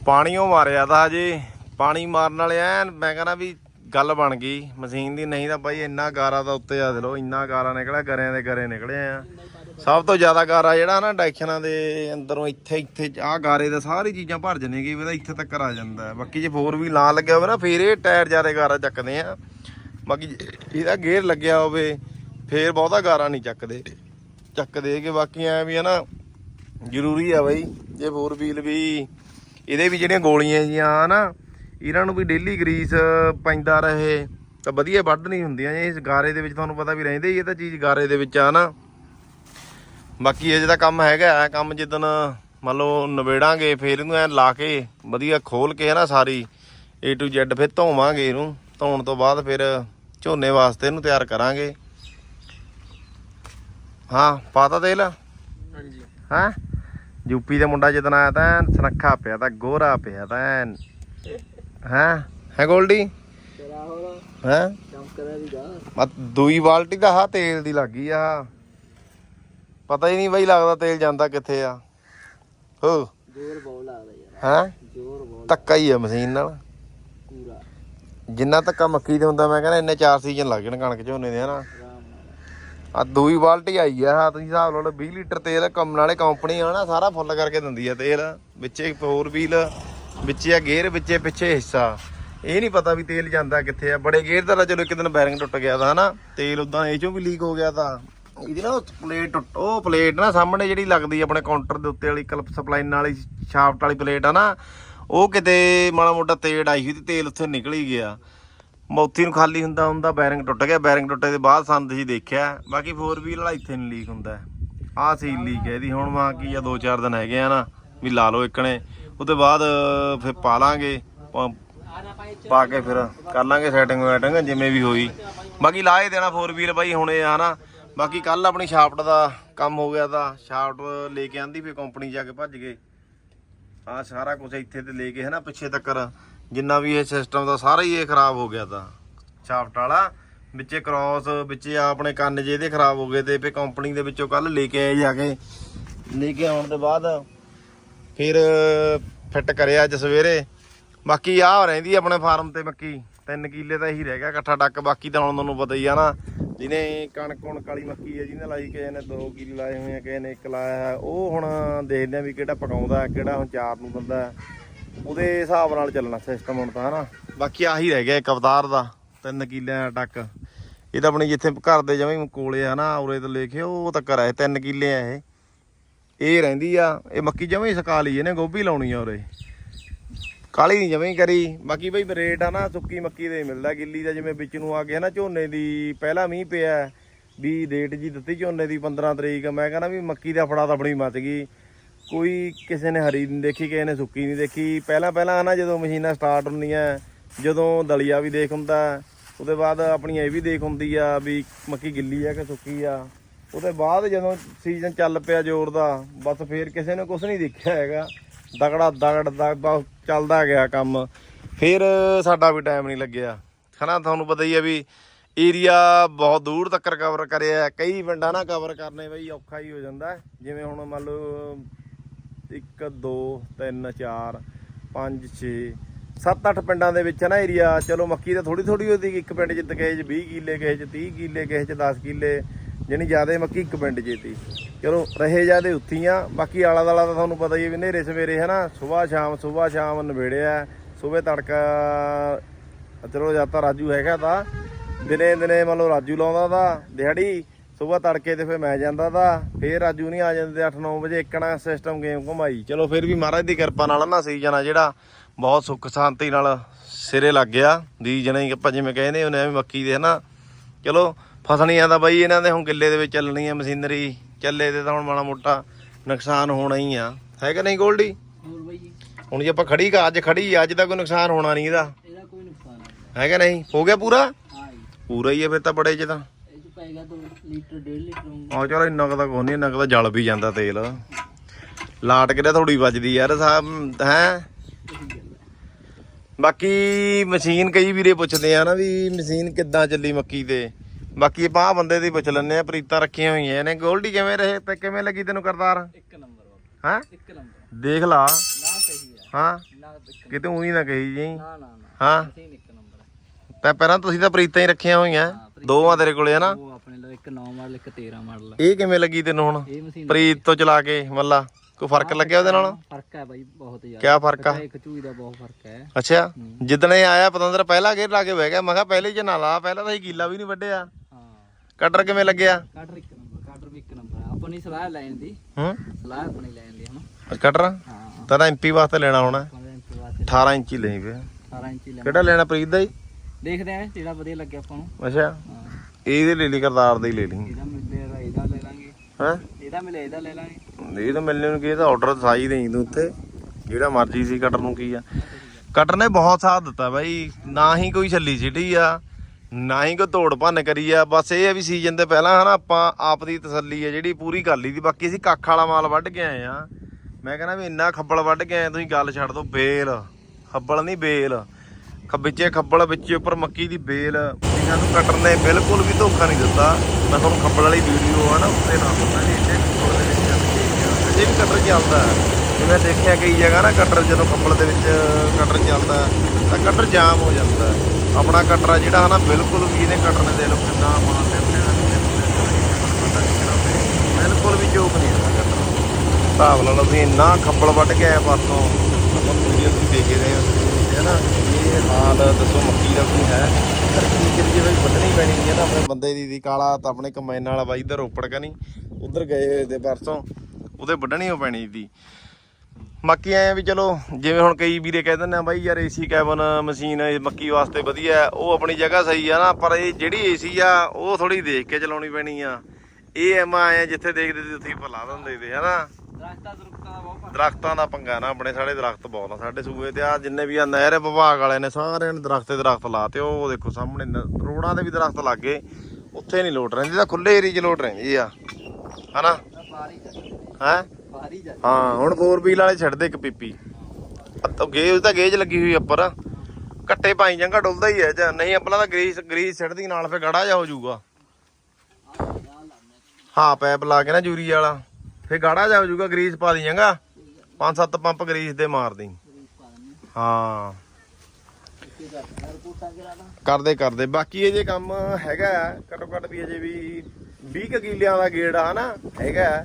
ਪਾਣੀਓ ਮਾਰਿਆ ਤਾਂ ਹਜੇ। ਪਾਣੀ ਮਾਰਨ ਵਾਲੇ ਐਨ ਮੈਂ ਕਹਿੰਦਾ ਵੀ ਗੱਲ ਬਣ ਗਈ। ਮਸ਼ੀਨ ਦੀ ਨਹੀਂ ਤਾਂ ਬਾਈ ਇੰਨਾ ਗਾਰਾ ਦਾ ਉੱਤੇ ਆ ਦੇ ਲੋ ਇੰਨਾ ਗਾਰਾ ਨਿਕਲਿਆ, ਗਰਿਆਂ ਦੇ ਗਰੇ ਨਿਕਲੇ ਆ। ਸਭ ਤੋਂ ਜ਼ਿਆਦਾ ਗਾਰਾ ਜਿਹੜਾ ਨਾ ਡਾਇਕਸ਼ਨਾਂ ਦੇ ਅੰਦਰੋਂ ਇੱਥੇ ਇੱਥੇ ਆਹ ਗਾਰੇ ਦਾ ਸਾਰੀ ਚੀਜ਼ਾਂ ਭਰ ਜਨੇਗੀ ਵੀ ਤਾਂ ਇੱਥੇ ਤੱਕ ਆ ਜਾਂਦਾ। ਬਾਕੀ ਜੇ ਫੋਰ ਵੀ ਲਾ ਲੱਗਿਆ ਹੋਵੇ ਨਾ, ਫੇਰ ਇਹ ਟਾਇਰ ਜ਼ਿਆਦਾ ਗਾਰਾ ਚੱਕਦੇ ਆ। ਬਾਕੀ ਇਹਦਾ ਗੇਅਰ ਲੱਗਿਆ ਹੋਵੇ, ਫੇਰ ਬਹੁਤਾ ਗਾਰਾ ਨਹੀਂ ਚੱਕਦੇ। ਚੱਕਦੇ ਕਿ ਬਾਕੀ ਐ ਵੀ ਹੈ ਨਾ, ਜ਼ਰੂਰੀ ਆ ਬਾਈ। ਜੇ ਫੋਰ ਵੀਲ ਵੀ ਇਹਦੇ ਵੀ ਜਿਹੜੀਆਂ ਗੋਲੀਆਂ ਜੀਆਂ ਆ ਨਾ ਇਹਨਾਂ ਨੂੰ ਵੀ ਡੇਲੀ ਗਰੀਸ ਪੈਂਦਾ ਰਹੇ ਤਾਂ ਵਧੀਆ ਵੱਢ ਨਹੀਂ ਹੁੰਦੀਆਂ ਇਹ ਗਾਰੇ ਦੇ ਵਿੱਚ ਤੁਹਾਨੂੰ ਪਤਾ ਵੀ ਰਹਿੰਦੇ ਹੀ ਇਹ ਤਾਂ ਚੀਜ਼ ਗਾਰੇ ਦੇ ਵਿੱਚ ਆ ਨਾ ਬਾਕੀ ਇਹ ਜਿਹੜਾ ਕੰਮ ਹੈਗਾ ਹੈ, ਕੰਮ ਜਿੱਦਣ ਮੰਨ ਲਓ ਨਵੇੜਾਂਗੇ ਫਿਰ ਇਹਨੂੰ ਐ ਲਾ ਕੇ ਵਧੀਆ ਖੋਲ ਕੇ ਨਾ ਸਾਰੀ A to Z ਫਿਰ ਧੋਵਾਂਗੇ ਇਹਨੂੰ ਧੋਣ ਤੋਂ ਬਾਅਦ ਫਿਰ ਝੋਨੇ ਵਾਸਤੇ ਇਹਨੂੰ ਤਿਆਰ ਕਰਾਂਗੇ। ਹਾਂ ਪਾਤਾ ਤੇਲ? ਹਾਂਜੀ। ਹੈਂ? ਯੂਪੀ ਦੇ ਮੁੰਡਾ ਜਦੋਂ ਆਇਆ ਤਾਂ ਐਨ ਸੁਨੱਖਾ ਪਿਆ ਤਾਂ ਗੋਰਾ ਪਿਆ ਤਾਂ ਹੈਂ? ਹੈ ਗੋਲਡੀ? ਹੈਂ? ਚਮਕਦਾ ਆ ਦੂਈ ਬਾਲਟੀ ਦਾ ਹਾ ਤੇਲ ਦੀ ਲੱਗੀ ਆ। ਪਤਾ ਹੀ ਨਹੀਂ ਬਈ ਲੱਗਦਾ ਤੇਲ ਜਾਂਦਾ ਕਿੱਥੇ ਆ। ਹੋ। ਜ਼ੋਰ ਬਹੁਤ ਲੱਗਦਾ ਯਾਰ। ਹੈਂ? ਜ਼ੋਰ ਬਹੁਤ ਧੱਕਾ ਹੀ ਆ ਮਸ਼ੀਨ ਨਾਲ। ਪੂਰਾ। ਜਿੰਨਾ ਧੱਕਾ ਮੱਕੀ ਦੇ ਹੁੰਦਾ ਮੈਂ ਕਹਿੰਦਾ ਇੰਨੇ ਚਾਰ ਸੀਜ਼ਨ ਲੱਗ ਜਾਣ ਕਣਕ ਝੋਨੇ ਦੇ ਹਨਾ। ਆ ਦੂਈ ਬਾਲਟੀ ਆਈ ਆ, ਹਾਂ, ਤੁਸੀਂ ਹਿਸਾਬ ਲਾ ਲਓ 20 ਲੀਟਰ ਤੇਲ ਕੰਮ ਨਾਲੇ ਕੰਪਨੀ ਆ ਨਾ, ਸਾਰਾ ਫੁੱਲ ਕਰਕੇ ਦਿੰਦੀ ਆ ਤੇਲ, ਵਿੱਚੇ ਫੋਰ ਵੀਲ ਵਿੱਚੇ ਆ ਗੇਅਰ ਵਿੱਚੇ ਪਿੱਛੇ ਹਿੱਸਾ। ਇਹ ਨਹੀਂ ਪਤਾ ਵੀ ਤੇਲ ਜਾਂਦਾ ਕਿੱਥੇ ਆ, ਬੜੇ ਗੇਅਰ ਦਾ ਤਾਂ ਚਲੋ ਇੱਕ ਦਿਨ ਬੈਰਿੰਗ ਟੁੱਟ ਗਿਆ ਤਾਂ, ਹਨਾ, ਤੇਲ ਉਦਾਂ ਇਹ ਚੋਂ ਵੀ ਲੀਕ ਹੋ ਗਿਆ ਤਾਂ। ਇਹਦੀ ਨਾ ਪਲੇਟ ਟੁੱਟ, ਉਹ ਪਲੇਟ ਨਾ ਸਾਹਮਣੇ ਜਿਹੜੀ ਲੱਗਦੀ ਆਪਣੇ ਕਾਊਂਟਰ ਦੇ ਉੱਤੇ ਵਾਲੀ ਕਲਪ ਸਪਲਾਈਨ ਵਾਲੀ ਸ਼ਾਫਟ ਵਾਲੀ ਪਲੇਟ ਆ ਨਾ, ਉਹ ਕਿਤੇ ਮਾੜਾ ਮੋਟਾ ਤੇੜ ਆਈ ਹੋਈ ਤੇ ਤੇਲ ਉੱਥੇ ਨਿਕਲ ਹੀ ਗਿਆ। ਮੌਥੀ ਨੂੰ ਖਾਲੀ ਹੁੰਦਾ ਹੁੰਦਾ ਬੈਰਿੰਗ ਟੁੱਟ ਗਿਆ, ਬੈਰਿੰਗ ਟੁੱਟੇ ਦੇ ਬਾਅਦ ਸੰਦ ਜੀ ਦੇਖਿਆ। ਬਾਕੀ 4 ਵੀਲ ਵਾਲਾ ਇੱਥੇ ਨਹੀਂ ਲੀਕ ਹੁੰਦਾ। ਆਹ ਸੀ ਲੀਕ ਹੈ ਇਹਦੀ। ਹੁਣ ਮਾਂ ਕੀ ਆ 2-4 ਦਿਨ ਹੈਗੇ ਆ ਨਾ, ਵੀ ਲਾ ਲਓ ਇੱਕਣੇ ਉਹਦੇ ਬਾਅਦ ਫਿਰ ਪਾ ਲਾਂਗੇ, ਪਾ ਕੇ ਫਿਰ ਕਰ ਲਾਂਗੇ ਸੈਟਿੰਗ ਵੈਟਿੰਗ, ਜਿਵੇਂ ਵੀ ਹੋਈ। ਬਾਕੀ ਲਾ ਹੀ ਦੇਣਾ 4 ਵੀਲ ਬਾਈ, ਹੁਣੇ ਆ ਨਾ। ਬਾਕੀ ਕੱਲ ਆਪਣੀ ਸ਼ਾਫਟ ਦਾ ਕੰਮ ਹੋ ਗਿਆ ਤਾਂ ਸ਼ਾਫਟ ਲੈ ਕੇ ਆਂਦੀ, ਫਿਰ ਕੰਪਨੀ ਜਾ ਕੇ ਭੱਜ ਗਏ। ਆ ਸਾਰਾ ਕੁਝ ਇੱਥੇ ਤੇ ਲੈ ਕੇ ਹੈ ਨਾ, ਪਿੱਛੇ ਤੱਕਰ। ਜਿੰਨਾ ਵੀ ਇਹ ਸਿਸਟਮ ਦਾ ਸਾਰਾ ਹੀ ਇਹ ਖਰਾਬ ਹੋ ਗਿਆ ਤਾਂ। ਸ਼ਾਫਟ ਵਾਲਾ ਵਿੱਚੇ ਕ੍ਰਾਸ ਵਿੱਚੇ ਆਪਣੇ ਕੰਨ ਜੇ ਇਹਦੇ ਖਰਾਬ ਹੋ ਗਏ ਤੇ ਫੇ ਕੰਪਨੀ ਦੇ ਵਿੱਚੋਂ ਕੱਲ ਲੈ ਕੇ ਆਏ ਜਾ ਕੇ। ਲੈ ਕੇ ਆਉਣ ਤੋਂ ਬਾਅਦ ਫਿਰ ਫਿੱਟ ਕਰਿਆ ਅੱਜ ਸਵੇਰੇ। ਬਾਕੀ ਆਹ ਰਹਿੰਦੀ ਆਪਣੇ ਫਾਰਮ ਤੇ ਮੱਕੀ। ਤਿੰਨ ਕਿੱਲੇ ਤਾਂ ਇਹੀ ਰਹਿ ਗਿਆ, ਇਕੱਠਾ ਟੱਕ, ਬਾਕੀ ਤਾਂ ਹੁਣ ਤੁਹਾਨੂੰ ਪਤਾ ਹੀ ਆ ਨਾ। ਜਿਹਨੇ ਕਣਕ ਕਣਕ ਵਾਲੀ ਮੱਕੀ ਹੈ ਜਿਹਨੇ ਲਾਈ ਕਿਸੇ ਨੇ 2 ਕਿੱਲੇ ਲਾਏ ਹੋਏ ਆ, ਕਿਸੇ ਨੇ ਇੱਕ ਲਾਇਆ ਉਹ ਹੁਣ ਦੇਖਦੇ ਆ ਵੀ ਕਿਹੜਾ ਪਕਾਉਂਦਾ, ਕਿਹੜਾ ਹੁਣ ਚਾਰ ਨੂੰ ਦਿੰਦਾ। ਉਹਦੇ ਹਿਸਾਬ ਨਾਲ ਚੱਲਣਾ ਸਿਸਟਮ ਹੁਣ ਤਾਂ, ਹਨਾ? ਬਾਕੀ ਆਹੀ ਰਹਿ ਗਿਆ ਇੱਕ ਅਵਤਾਰ ਦਾ, ਤਿੰਨ ਕਿੱਲਿਆਂ ਦਾ ਟੱਕ। ਇਹ ਤਾਂ ਆਪਣੀ ਜਿੱਥੇ ਘਰ ਦੇ ਜਮੇ ਕੋਲੇ ਆ ਨਾ, ਉਰੇ ਤੋਂ ਲੈ ਕੇ ਉਹ ਤੱਕ ਹੈ ਤਿੰਨ ਕਿੱਲੇ ਆ ਇਹ। ਇਹ ਰਹਿੰਦੀ ਆ, ਇਹ ਮੱਕੀ ਜਵੇਂ ਹੀ ਲਈ, ਇਹਨੇ ਗੋਭੀ ਲਾਉਣੀ ਆ ਉਰੇ। ਕਾਲੀ ਨਹੀਂ ਜਮੇ ਕਰੀ। ਬਾਕੀ ਬਈ ਰੇਟ ਆ ਨਾ, ਸੁੱਕੀ ਮੱਕੀ ਦੇ ਮਿਲਦਾ, ਗਿੱਲੀ ਦਾ ਜਿਵੇਂ ਵਿੱਚ ਨੂੰ ਆ ਗਿਆ ਨਾ, ਝੋਨੇ ਦੀ, ਪਹਿਲਾ ਮੀਂਹ ਪਿਆ, ਵੀ ਰੇਟ ਜੀ ਦਿੱਤੀ ਝੋਨੇ ਦੀ 15 ਤਰੀਕ, ਮੈਂ ਕਹਿੰਦਾ ਵੀ ਮੱਕੀ ਦਾ ਫੜਾ ਤਾਂ ਬੜੀ ਮੱਚ ਗਈ। ਕੋਈ ਕਿਸੇ ਨੇ ਹਰੀ ਨਹੀਂ ਦੇਖੀ, ਕਿਸੇ ਨੇ ਸੁੱਕੀ ਨਹੀਂ ਦੇਖੀ। ਪਹਿਲਾਂ ਪਹਿਲਾਂ ਨਾ ਜਦੋਂ ਮਸ਼ੀਨਾਂ ਸਟਾਰਟ ਹੁੰਦੀਆਂ, ਜਦੋਂ ਦਲੀਆ ਵੀ ਦੇਖ ਹੁੰਦਾ, ਉਹਦੇ ਬਾਅਦ ਆਪਣੀ ਇਹ ਵੀ ਦੇਖ ਹੁੰਦੀ ਆ ਵੀ ਮੱਕੀ ਗਿੱਲੀ ਆ ਕਿ ਸੁੱਕੀ ਆ। ਉਹਦੇ ਬਾਅਦ ਜਦੋਂ ਸੀਜ਼ਨ ਚੱਲ ਪਿਆ ਜ਼ੋਰ ਦਾ, ਬਸ ਫੇਰ ਕਿਸੇ ਨੇ ਕੁਝ ਨਹੀਂ ਦੇਖਿਆ ਹੈਗਾ। ਦਗੜਾ ਦਗੜ ਦਾ ਬਸ ਚੱਲਦਾ ਗਿਆ ਕੰਮ। ਫਿਰ ਸਾਡਾ ਵੀ ਟਾਈਮ ਨਹੀਂ ਲੱਗਿਆ। ਹਨਾ, ਤੁਹਾਨੂੰ ਪਤਾ ਹੀ ਹੈ ਵੀ ਏਰੀਆ ਬਹੁਤ ਦੂਰ ਤੱਕ ਕਵਰ ਕਰਿਆ। ਕਈ ਪਿੰਡਾਂ ਨਾ ਕਵਰ ਕਰਨੇ ਬਈ ਔਖਾ ਹੀ ਹੋ ਜਾਂਦਾ। ਜਿਵੇਂ ਹੁਣ ਮੰਨ ਲਓ 1 2 3 4 5 6 7-8 ਪਿੰਡਾਂ ਦੇ ਵਿੱਚ ਹੈ ਨਾ ਏਰੀਆ ਚਲੋ ਮੱਕੀ ਤਾਂ ਥੋੜੀ ਥੋੜੀ ਹੁੰਦੀ ਇੱਕ ਪਿੰਡ 'ਚ ਕਿਸੇ 'ਚ 20 ਕਿੱਲੇ ਕਿਸੇ 'ਚ 30 ਕਿੱਲੇ ਕਿਸੇ 'ਚ 10 ਕਿੱਲੇ, ਜਾਣੀ ਜ਼ਿਆਦਾ ਮੱਕੀ ਇੱਕ ਪਿੰਡ 'ਚ ਤੀ ਚਲੋ ਰਹੇ ਜਿਆਦੇ ਆ। ਬਾਕੀ ਆਲਾ ਦਾਲਾ ਤਾਂ ਤੁਹਾਨੂੰ ਪਤਾ ਹੀ ਹੈ ਵੀ ਨੇਰੇ ਸਵੇਰੇ ਹੈ ਨਾ, ਸਵੇਰ, ਸ਼ਾਮ ਸਵੇਰ, ਸ਼ਾਮ ਨਵੇੜਿਆ ਸਵੇਰ ਤੜਕਾ, ਚਲੋ ਜਾਂ ਤਾਂ ਰਾਜੂ ਹੈਗਾ ਤਾਂ ਦਿਨੇ ਦਿਨੇ ਮੰਨ ਲਓ ਰਾਜੂ ਲਾਉਂਦਾ ਤਾਂ ਦਿਹਾੜੀ ਸਵੇਰ ਤੜਕੇ ਤੇ ਫਿਰ ਮੈਂ ਜਾਂਦਾ ਤਾਂ ਫੇਰ ਰਾਜੂ ਨਹੀਂ ਆ ਜਾਂਦੇ 8-9 ਵਜੇ ਇੱਕਣਾ ਸਿਸਟਮ ਗੇਮ ਘੁਮਾਈ। ਚਲੋ ਫਿਰ ਵੀ ਮਹਾਰਾਜ ਦੀ ਕਿਰਪਾ ਨਾਲ ਨਾ ਸੀਜ਼ਨ ਆ ਜਿਹੜਾ ਬਹੁਤ ਸੁੱਖ ਸ਼ਾਂਤੀ ਨਾਲ ਸਿਰੇ ਲੱਗ ਗਿਆ ਦੀ ਜਣੇ ਆਪਾਂ ਜਿਵੇਂ ਕਹਿੰਦੇ ਹੁੰਦੇ ਆ ਵੀ ਮੱਕੀ ਦੇ ਹਨਾ? ਚਲੋ ਫਸਣੀਆਂ ਤਾਂ ਬਈ ਇਹਨਾਂ ਦੇ ਹੁਣ ਗਿੱਲੇ ਦੇ ਵਿੱਚ ਚੱਲਣੀ ਆ ਮਸ਼ੀਨਰੀ ਚੱਲੇ ਤੇ ਤਾਂ ਹੁਣ ਮਾੜਾ ਮੋਟਾ ਨੁਕਸਾਨ ਹੋਣਾ ਹੀ ਆ। ਹੈ ਕਿ ਨਹੀਂ ਗੋਲਡੀ? ਹੋਰ ਬਾਈ ਜੀ। ਹੁਣ ਜੇ ਆਪਾਂ ਖੜੀ ਕਾ ਅੱਜ ਖੜੀ ਅੱਜ ਤਾਂ ਕੋਈ ਨੁਕਸਾਨ ਹੋਣਾ ਨਹੀਂ ਇਹਦਾ। ਇਹਦਾ ਕੋਈ ਨੁਕਸਾਨ ਨਹੀਂ ਹੈ ਕਿ ਨਹੀਂ? ਹੋ ਗਿਆ ਪੂਰਾ? ਪੂਰਾ ਹੀ ਹੈ ਫਿਰ ਤਾਂ ਬੜੇ ਚ ਤਾਂ। ਪਏਗਾ 2 ਲੀਟਰ 1.5 ਲੀਟਰ ਹੋਊਗਾ। ਆ ਚਲੋ ਇੰਨਾ ਕੁ ਤਾਂ ਕੋਈ ਨਹੀਂ ਇੰਨਾ ਜਲ ਵੀ ਜਾਂਦਾ ਤੇਲ। ਲਾਟ ਕਿਹੜਾ ਥੋੜੀ ਵੱਜਦੀ ਯਾਰ ਸਾਹਿਬ ਹੈ? ਬਾਕੀ ਮਸ਼ੀਨ ਕਈ ਵੀਰੇ ਪੁੱਛਦੇ ਆ ਨਾ ਵੀ ਮਸ਼ੀਨ ਕਿੱਦਾਂ ਚੱਲੀ ਮੱਕੀ ਤੇ। ਬਾਕੀ ਆਪਾਂ ਬੰਦੇ ਦੀ ਪੁੱਛ ਲੈਣੇ ਆ ਪ੍ਰੀਤਾਂ ਰੱਖੀਆਂ ਹੋਈਆਂ ਨੇ। ਗੋਲਡੀ ਕਿਵੇਂ ਰਹੇ ਤੇ ਕਿਵੇਂ ਲੱਗੀ ਤੈਨੂੰ ਕਰਦਾਰ ਇੱਕ ਨੰਬਰ ਹੈ? ਇੱਕ ਨੰਬਰ। ਦੇਖ ਲਾ। ਨਾ ਸਹੀ ਹੈ ਹਾਂ? ਨਾ ਕਿਤੇ ਉਹੀ ਨਾ ਕਹੀ ਜੀ। ਨਾ ਨਾ ਨਾ। ਹਾਂ? ਸਹੀ ਇੱਕ ਨੰਬਰ ਤਾਂ ਪਹਿਲਾਂ ਤੁਸੀਂ ਤਾਂ ਪ੍ਰੀਤਾਂ ਹੀ ਰੱਖੀਆਂ ਹੋਈਆਂ। ਦੋ ਆ ਤੇਰੇ ਕੋਲੇ ਹਨਾ ਉਹ ਆਪਣੇ ਲਈ ਇੱਕ 9 ਮਾਡਲ ਇੱਕ 13 ਮਾਡਲ। ਇਹ ਕਿਵੇਂ ਲੱਗੀ ਤੈਨੂੰ ਹੁਣ? ਇਹ ਮਸ਼ੀਨ ਪ੍ਰੀਤ ਤੋਂ ਚਲਾ ਕੇ ਮੱਲਾ ਕੋਈ ਫ਼ਰਕ ਲੱਗਿਆ ਉਹਦੇ ਨਾਲ? ਫ਼ਰਕ ਹੈ ਬਾਈ ਬਹੁਤ ਜ਼ਿਆਦਾ। ਕਿਆ ਫ਼ਰਕ ਆ? ਇੱਕ ਚੂਈ ਦਾ ਬਹੁਤ ਫ਼ਰਕ ਹੈ। ਅੱਛਾ ਜਿੱਦਣੇ ਆਇਆ ਪਤੰਦਰ ਪਹਿਲਾ ਗੇਰ ਲਾ ਕੇ ਬਹਿ ਗਿਆ ਮੈਂ ਕਿਹਾ ਪਹਿਲੇ ਨਾ ਲਾ ਪਹਿਲਾਂ ਤਾਂ ਹੀ ਕੀਲਾ ਵੀ ਨਹੀਂ ਵੱਢਿਆ। ਹਾਂ। ਕਟਰ ਕਿਵੇਂ ਲੱਗਿਆ? ਕਾਟਰ ਇੱਕ ਨੰਬਰ ਕਾਟਰ ਵੀ ਇੱਕ ਨੰਬਰ ਆਪਣੀ ਸਲਾਹ ਲੈਣ ਦੀ। ਹੂੰ? ਸਲਾਹ ਆਪਣੀ ਲੈਣ ਦੀ ਹਨਾ? ਕਟਰ ਹਾਂ। ਤਾਂ ਐਮਪੀ ਵਾਸਤੇ ਲੈਣਾ ਹੋਣਾ। ਆਪਣੇ ਇੰਚ ਵਾਸਤੇ 18 ਇੰਚੀ ਲਈ ਵੇ 18 ਇੰਚੀ ਲੈਣਾ। ਕਿਹੜਾ ਲੈਣਾ ਪ੍ਰੀਤ ਦਾ ਹੀ ਦੇਖਦੇ ਆਂ ਜਿਹੜਾ ਵਧੀਆ ਲੱਗਿਆ ਆਪਾਂ ਨੂੰ। ਅੱਛਾ। ਇਹਦੇ ਲੈ ਲਈ ਕਰਦਾਰ ਦਾ ਹੀ ਲੈ ਲਈ। ਇਹਦਾ ਮਿਲੇਗਾ ਇਹਦਾ ਲੈ ਲਾਂਗੇ। ਹੈ? ਇਹਦਾ ਮਿਲੇ ਇਹਦਾ ਲੈ ਲਾਂਗੇ। ਇਹ ਤਾਂ ਮਿਲਣੇ ਨੂੰ ਕੀ ਇਹਦਾ ਆਰਡਰ ਸਾਈ ਦੇਈ ਤੂੰ ਉੱਤੇ ਜਿਹੜਾ ਮਰਜ਼ੀ ਸੀ ਕਟਰ ਨੂੰ ਕੀ ਆ। ਕਟਰ ਨੇ ਬਹੁਤ ਸਾਥ ਦਿੱਤਾ ਬਾਈ ਨਾ ਹੀ ਕੋਈ ਛੱਲੀ ਛਿੱਟੀ ਆ ਨਾ ਹੀ ਕੋਈ ਤੋੜ ਭੰਨ ਕਰੀ ਆ। ਬਸ ਇਹ ਆ ਵੀ ਸੀਜ਼ਨ ਤੇ ਪਹਿਲਾਂ ਹਨਾ ਆਪਾਂ ਆਪ ਦੀ ਤਸੱਲੀ ਆ ਜਿਹੜੀ ਪੂਰੀ ਕਰ ਲਈ ਦੀ ਬਾਕੀ ਅਸੀਂ ਕੱਖ ਵਾਲਾ ਮਾਲ ਵੱਢ ਕੇ ਆਏ ਆ। ਮੈਂ ਕਹਿੰਦਾ ਵੀ ਇੰਨਾ ਖੱਬਲ ਵੱਢ ਕੇ ਆਏ ਤੁਸੀਂ ਗੱਲ ਛੱਡ ਦੋ ਬੇਲ। ਖੱਬਲ ਨਹੀਂ ਬੇਲ। ਖੱਬਿਚੇ ਖੱਬਲ ਵਿੱਚ ਉੱਪਰ ਮੱਕੀ ਦੀ ਬੇਲ। ਵੀ ਸਾਨੂੰ ਕਟਰ ਨੇ ਬਿਲਕੁਲ ਵੀ ਧੋਖਾ ਨਹੀਂ ਦਿੱਤਾ। ਮੈਂ ਤੁਹਾਨੂੰ ਖੱਬਲ ਵਾਲੀ ਵੀਡੀਓ ਆ ਨਾ ਉੱਤੇ ਨਾ ਸੁਣਨਾ ਜੀ, ਇੱਥੇ ਦੇ ਵਿੱਚ ਅਜੇ ਵੀ ਕਟਰ ਚੱਲਦਾ ਜਿਵੇਂ ਦੇਖਿਆ ਕਈ ਜਗ੍ਹਾ ਨਾ ਕਟਰ ਜਦੋਂ ਖੱਬਲ ਦੇ ਵਿੱਚ ਕਟਰ ਚੱਲਦਾ ਤਾਂ ਕਟਰ ਜਾਮ ਹੋ ਜਾਂਦਾ ਆਪਣਾ ਕਟਰ ਆ ਜਿਹੜਾ ਹਨਾ, ਬਿਲਕੁਲ ਵੀ ਇਹਨੇ ਕਟਰ ਨੇ ਦੇ ਲੋ ਕਿੰਨਾ ਮਾਨ ਲੈਂਦੇ ਬਿਲਕੁਲ ਵੀ ਚੋਕ ਨਹੀਂ ਹੁੰਦਾ ਕਟਰ ਹਿਸਾਬ ਲਾ ਲਓ ਇੰਨਾ ਖੱਬਲ ਵੱਢ ਕੇ ਆਇਆ ਪਾਸੋਂ ਆਪਾਂ ਵੀਡੀਓ ਤੁਸੀਂ ਦੇਖ ਰਹੇ ਹੋ। ਹੈ ਨਾ, ਇਹ ਹਾਲ ਦੱਸੋ ਮੱਕੀ ਦਾ ਕੀ ਹੈ? ਕੀ ਕਰੀਏ ਬਈ, ਵੱਢਣੀ ਪੈਣੀ ਹੈ ਨਾ ਆਪਣੇ ਬੰਦੇ ਦੀ ਦੀ ਕਾਲਾ ਤਾਂ ਆਪਣੇ ਕਮੈਨ ਵਾਲਾ ਬਾਈ, ਇੱਧਰ ਰੋਪੜ ਕਨੀ ਉਧਰ ਗਏ ਹੋਏ ਤੇ ਪਰਸੋਂ, ਉਹਦੇ ਵੱਢਣੀ ਹੋ ਪੈਣੀ ਦੀ। ਬਾਕੀ ਐ ਵੀ ਚਲੋ, ਜਿਵੇਂ ਹੁਣ ਕਈ ਵੀਰੇ ਕਹਿ ਦਿੰਦੇ ਆ, ਬਾਈ ਯਾਰ ਏਸੀ ਕੈਬਨ ਮਸ਼ੀਨ ਇਹ ਮੱਕੀ ਵਾਸਤੇ ਵਧੀਆ ਉਹ ਆਪਣੀ ਜਗ੍ਹਾ ਸਹੀ ਆ ਨਾ, ਪਰ ਇਹ ਜਿਹੜੀ ਏਸੀ ਆ, ਉਹ ਥੋੜੀ ਦੇਖ ਕੇ ਚਲਾਉਣੀ ਪੈਣੀ ਆ। ਇਹ ਐਮਾ ਆਏ ਜਿੱਥੇ ਦੇਖਦੇ ਤੇ ਉੱਥੇ ਹੀ ਭਲਾ ਦਿੰਦੇ ਤੇ ਹਨਾ ਦਰਖਤਾਂ ਦਾ ਪੰਗਾ ਨਾ ਆਪਣੇ ਸਾਡੇ ਦਰਖਤ ਬਹੁਤ ਆ, ਸਾਡੇ ਸੂਏ ਤੇ ਆ, ਜਿੰਨੇ ਵੀ ਆ ਨਹਿਰ ਵਿਭਾਗ ਵਾਲੇ ਨੇ ਸਾਰਿਆਂ ਨੇ ਦਰਖਤੇ ਦਰਖਤ ਲਾਤੇ, ਉਹ ਦੇਖੋ ਸਾਹਮਣੇ ਨ- ਰੋਡਾਂ ਤੇ ਵੀ ਦਰਖਤ ਲੱਗੇ, ਉੱਥੇ ਨਹੀਂ ਲੋਟ ਰਹਿੰਦੀ, ਤਾਂ ਖੁੱਲੇ ਏਰੀਆ 'ਚ ਲੋਟ ਰਹਿੰਦੀ ਆ, ਹਨਾ? ਹੈ? ਬਾਰੀ ਜਾ ਹਾਂ, ਹੁਣ 4 ਵੀਲ ਵਾਲੇ ਛੱਡ ਇੱਕ ਪੀਪੀ। ਤਾਂ ਗੇਜ ਤਾਂ ਗੇਜ ਲੱਗੀ ਹੋਈ ਉੱਪਰ, ਕੱਟੇ ਪਾਈ ਜਾਂਗਾ ਡੁੱਲਦਾ ਹੀ ਹੈ, ਜਾਂ ਨਹੀਂ ਆਪਣਾ ਤਾਂ ਗਰੀਸ ਗਰੀਸ ਛੱਡਦੀ, ਨਾਲ ਫੇ ਗੜਾ ਜਾ ਹੋ ਜਾਊਗਾ। ਹਾਂ ਪੈਪ ਲਾ ਕੇ ਨਾ ਜੂਰੀ ਵਾਲਾ। ਫੇ ਗਾੜਾ ਜਾ ਹੋ ਜਾਊਗਾ ਗਰੀਸ ਪਾ ਦੀ ਜਾਂਗਾ। ਪੰਜ ਸੱਤ ਪੰਪ ਗਰੀਸ ਦੇ ਮਾਰ ਦੀ। ਹਾਂ। ਕਰਦੇ ਕਰਦੇ। ਬਾਕੀ ਇਹ ਜੇ ਕੰਮ ਹੈਗਾ, ਘੱਟੋ ਘੱਟ ਵੀ ਅਜੇ ਵੀ 20 ਕਿਲਿਆਂ ਦਾ ਗੇੜ ਆ ਹਨਾ, ਹੈਗਾ।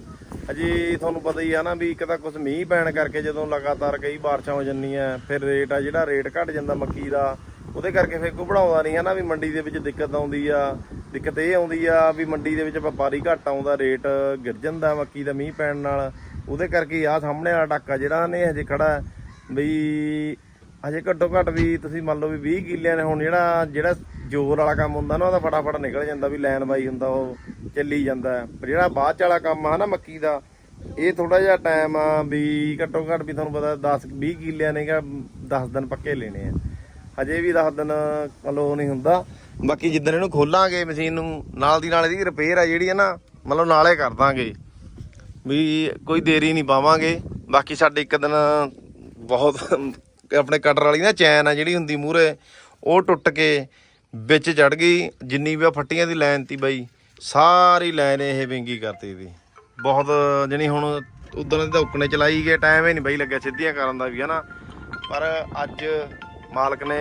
ਅਜੇ ਤੁਹਾਨੂੰ ਪਤਾ ਹੀ ਆ ਨਾ ਵੀ ਇੱਕ ਤਾਂ ਕੁਝ ਮੀਂਹ ਪੈਣ ਕਰਕੇ ਜਦੋਂ ਲਗਾਤਾਰ ਕਈ ਬਾਰਿਸ਼ਾਂ ਹੋ ਜੰਨੀਆਂ ਫਿਰ ਰੇਟ ਆ ਜਿਹੜਾ ਰੇਟ ਘਟ ਜਾਂਦਾ ਮੱਕੀ ਦਾ। ਉਹਦੇ ਕਰਕੇ ਫਿਰ ਕੋਈ ਬਣਾਉਂਦਾ ਨਹੀਂ ਹਨਾ ਵੀ ਮੰਡੀ ਦੇ ਵਿੱਚ ਦਿੱਕਤ ਆਉਂਦੀ ਆ ਦਿੱਕਤ ਇਹ ਆਉਂਦੀ ਆ ਵੀ ਮੰਡੀ ਦੇ ਵਿੱਚ ਵਪਾਰੀ ਘੱਟ ਆਉਂਦਾ ਰੇਟ ਗਿਰ ਜਾਂਦਾ ਮੱਕੀ ਦਾ ਮੀਂਹ ਪੈਣ ਨਾਲ। ਉਹਦੇ ਕਰਕੇ ਆ ਸਾਹਮਣੇ ਵਾਲਾ ਟਾਕਾ ਜਿਹੜਾ ਨੇ ਹਜੇ ਖੜਾ ਹੈ, ਵੀ ਹਜੇ ਘੱਟੋ ਘੱਟ ਵੀ ਤੁਸੀਂ ਮੰਨ ਲਓ ਵੀ 20 ਕਿੱਲਿਆਂ ਨੇ ਹੁਣ ਜਿਹੜਾ ਜਿਹੜਾ ਜ਼ੋਰ ਵਾਲਾ ਕੰਮ ਹੁੰਦਾ ਨਾ ਉਹਦਾ ਫਟਾਫਟ ਨਿਕਲ ਜਾਂਦਾ ਵੀ ਲਾਈਨ ਬਾਈ ਹੁੰਦਾ ਉਹ ਚੱਲੀ ਜਾਂਦਾ। ਪਰ ਜਿਹੜਾ ਬਾਅਦ ਚ ਵਾਲਾ ਕੰਮ ਆ ਨਾ ਮੱਕੀ ਦਾ ਇਹ ਥੋੜਾ ਜਿਹਾ ਟਾਈਮ ਆ ਵੀ ਘੱਟੋ ਘੱਟ ਵੀ ਤੁਹਾਨੂੰ ਪਤਾ 10 20 ਕਿੱਲਿਆਂ ਨੇ ਕਿ 10 ਦਿਨ ਪੱਕੇ ਲੈਣੇ ਆ। ਹਜੇ ਵੀ 10 ਦਿਨ ਮਤਲਬ ਉਹ ਨਹੀਂ ਹੁੰਦਾ। ਬਾਕੀ ਜਿੱਦਣ ਇਹਨੂੰ ਖੋਲਾਂਗੇ ਮਸ਼ੀਨ ਨੂੰ, ਨਾਲ ਦੀ ਨਾਲ ਇਹਦੀ ਰਿਪੇਅਰ ਆ ਜਿਹੜੀ ਹੈ ਨਾ, ਮਤਲਬ ਨਾਲੇ ਕਰ ਦਾਂਗੇ। ਵੀ ਕੋਈ ਦੇਰੀ ਨਹੀਂ ਪਾਵਾਂਗੇ। ਬਾਕੀ ਸਾਡੇ ਇੱਕ ਦਿਨ ਬਹੁਤ ਆਪਣੇ ਕਟਰ ਵਾਲੀ ਨਾ ਚੈਨ ਆ ਜਿਹੜੀ ਹੁੰਦੀ ਮੂਰੇ ਉਹ ਟੁੱਟ ਕੇ ਵਿੱਚ ਚੜ ਗਈ। ਜਿੰਨੀ ਵੀ ਆ ਫੱਟੀਆਂ ਦੀ ਲਾਈਨ ਤੀ ਬਾਈ, ਸਾਰੀ ਲਾਈਨ ਇਹ ਵਿੰਗੀ ਕਰਤੀ ਦੀ ਬਹੁਤ ਜਣੀ ਹੁਣ ਉਦੋਂ ਦੀ ਤਾਂ ਚਲਾਈ ਗਏ ਟਾਈਮ ਹੀ ਨਹੀਂ ਬਾਈ ਲੱਗਿਆ ਸਿੱਧੀਆਂ ਕਰਨ ਦਾ ਵੀ, ਹਨਾ? ਪਰ ਅੱਜ ਮਾਲਕ ਨੇ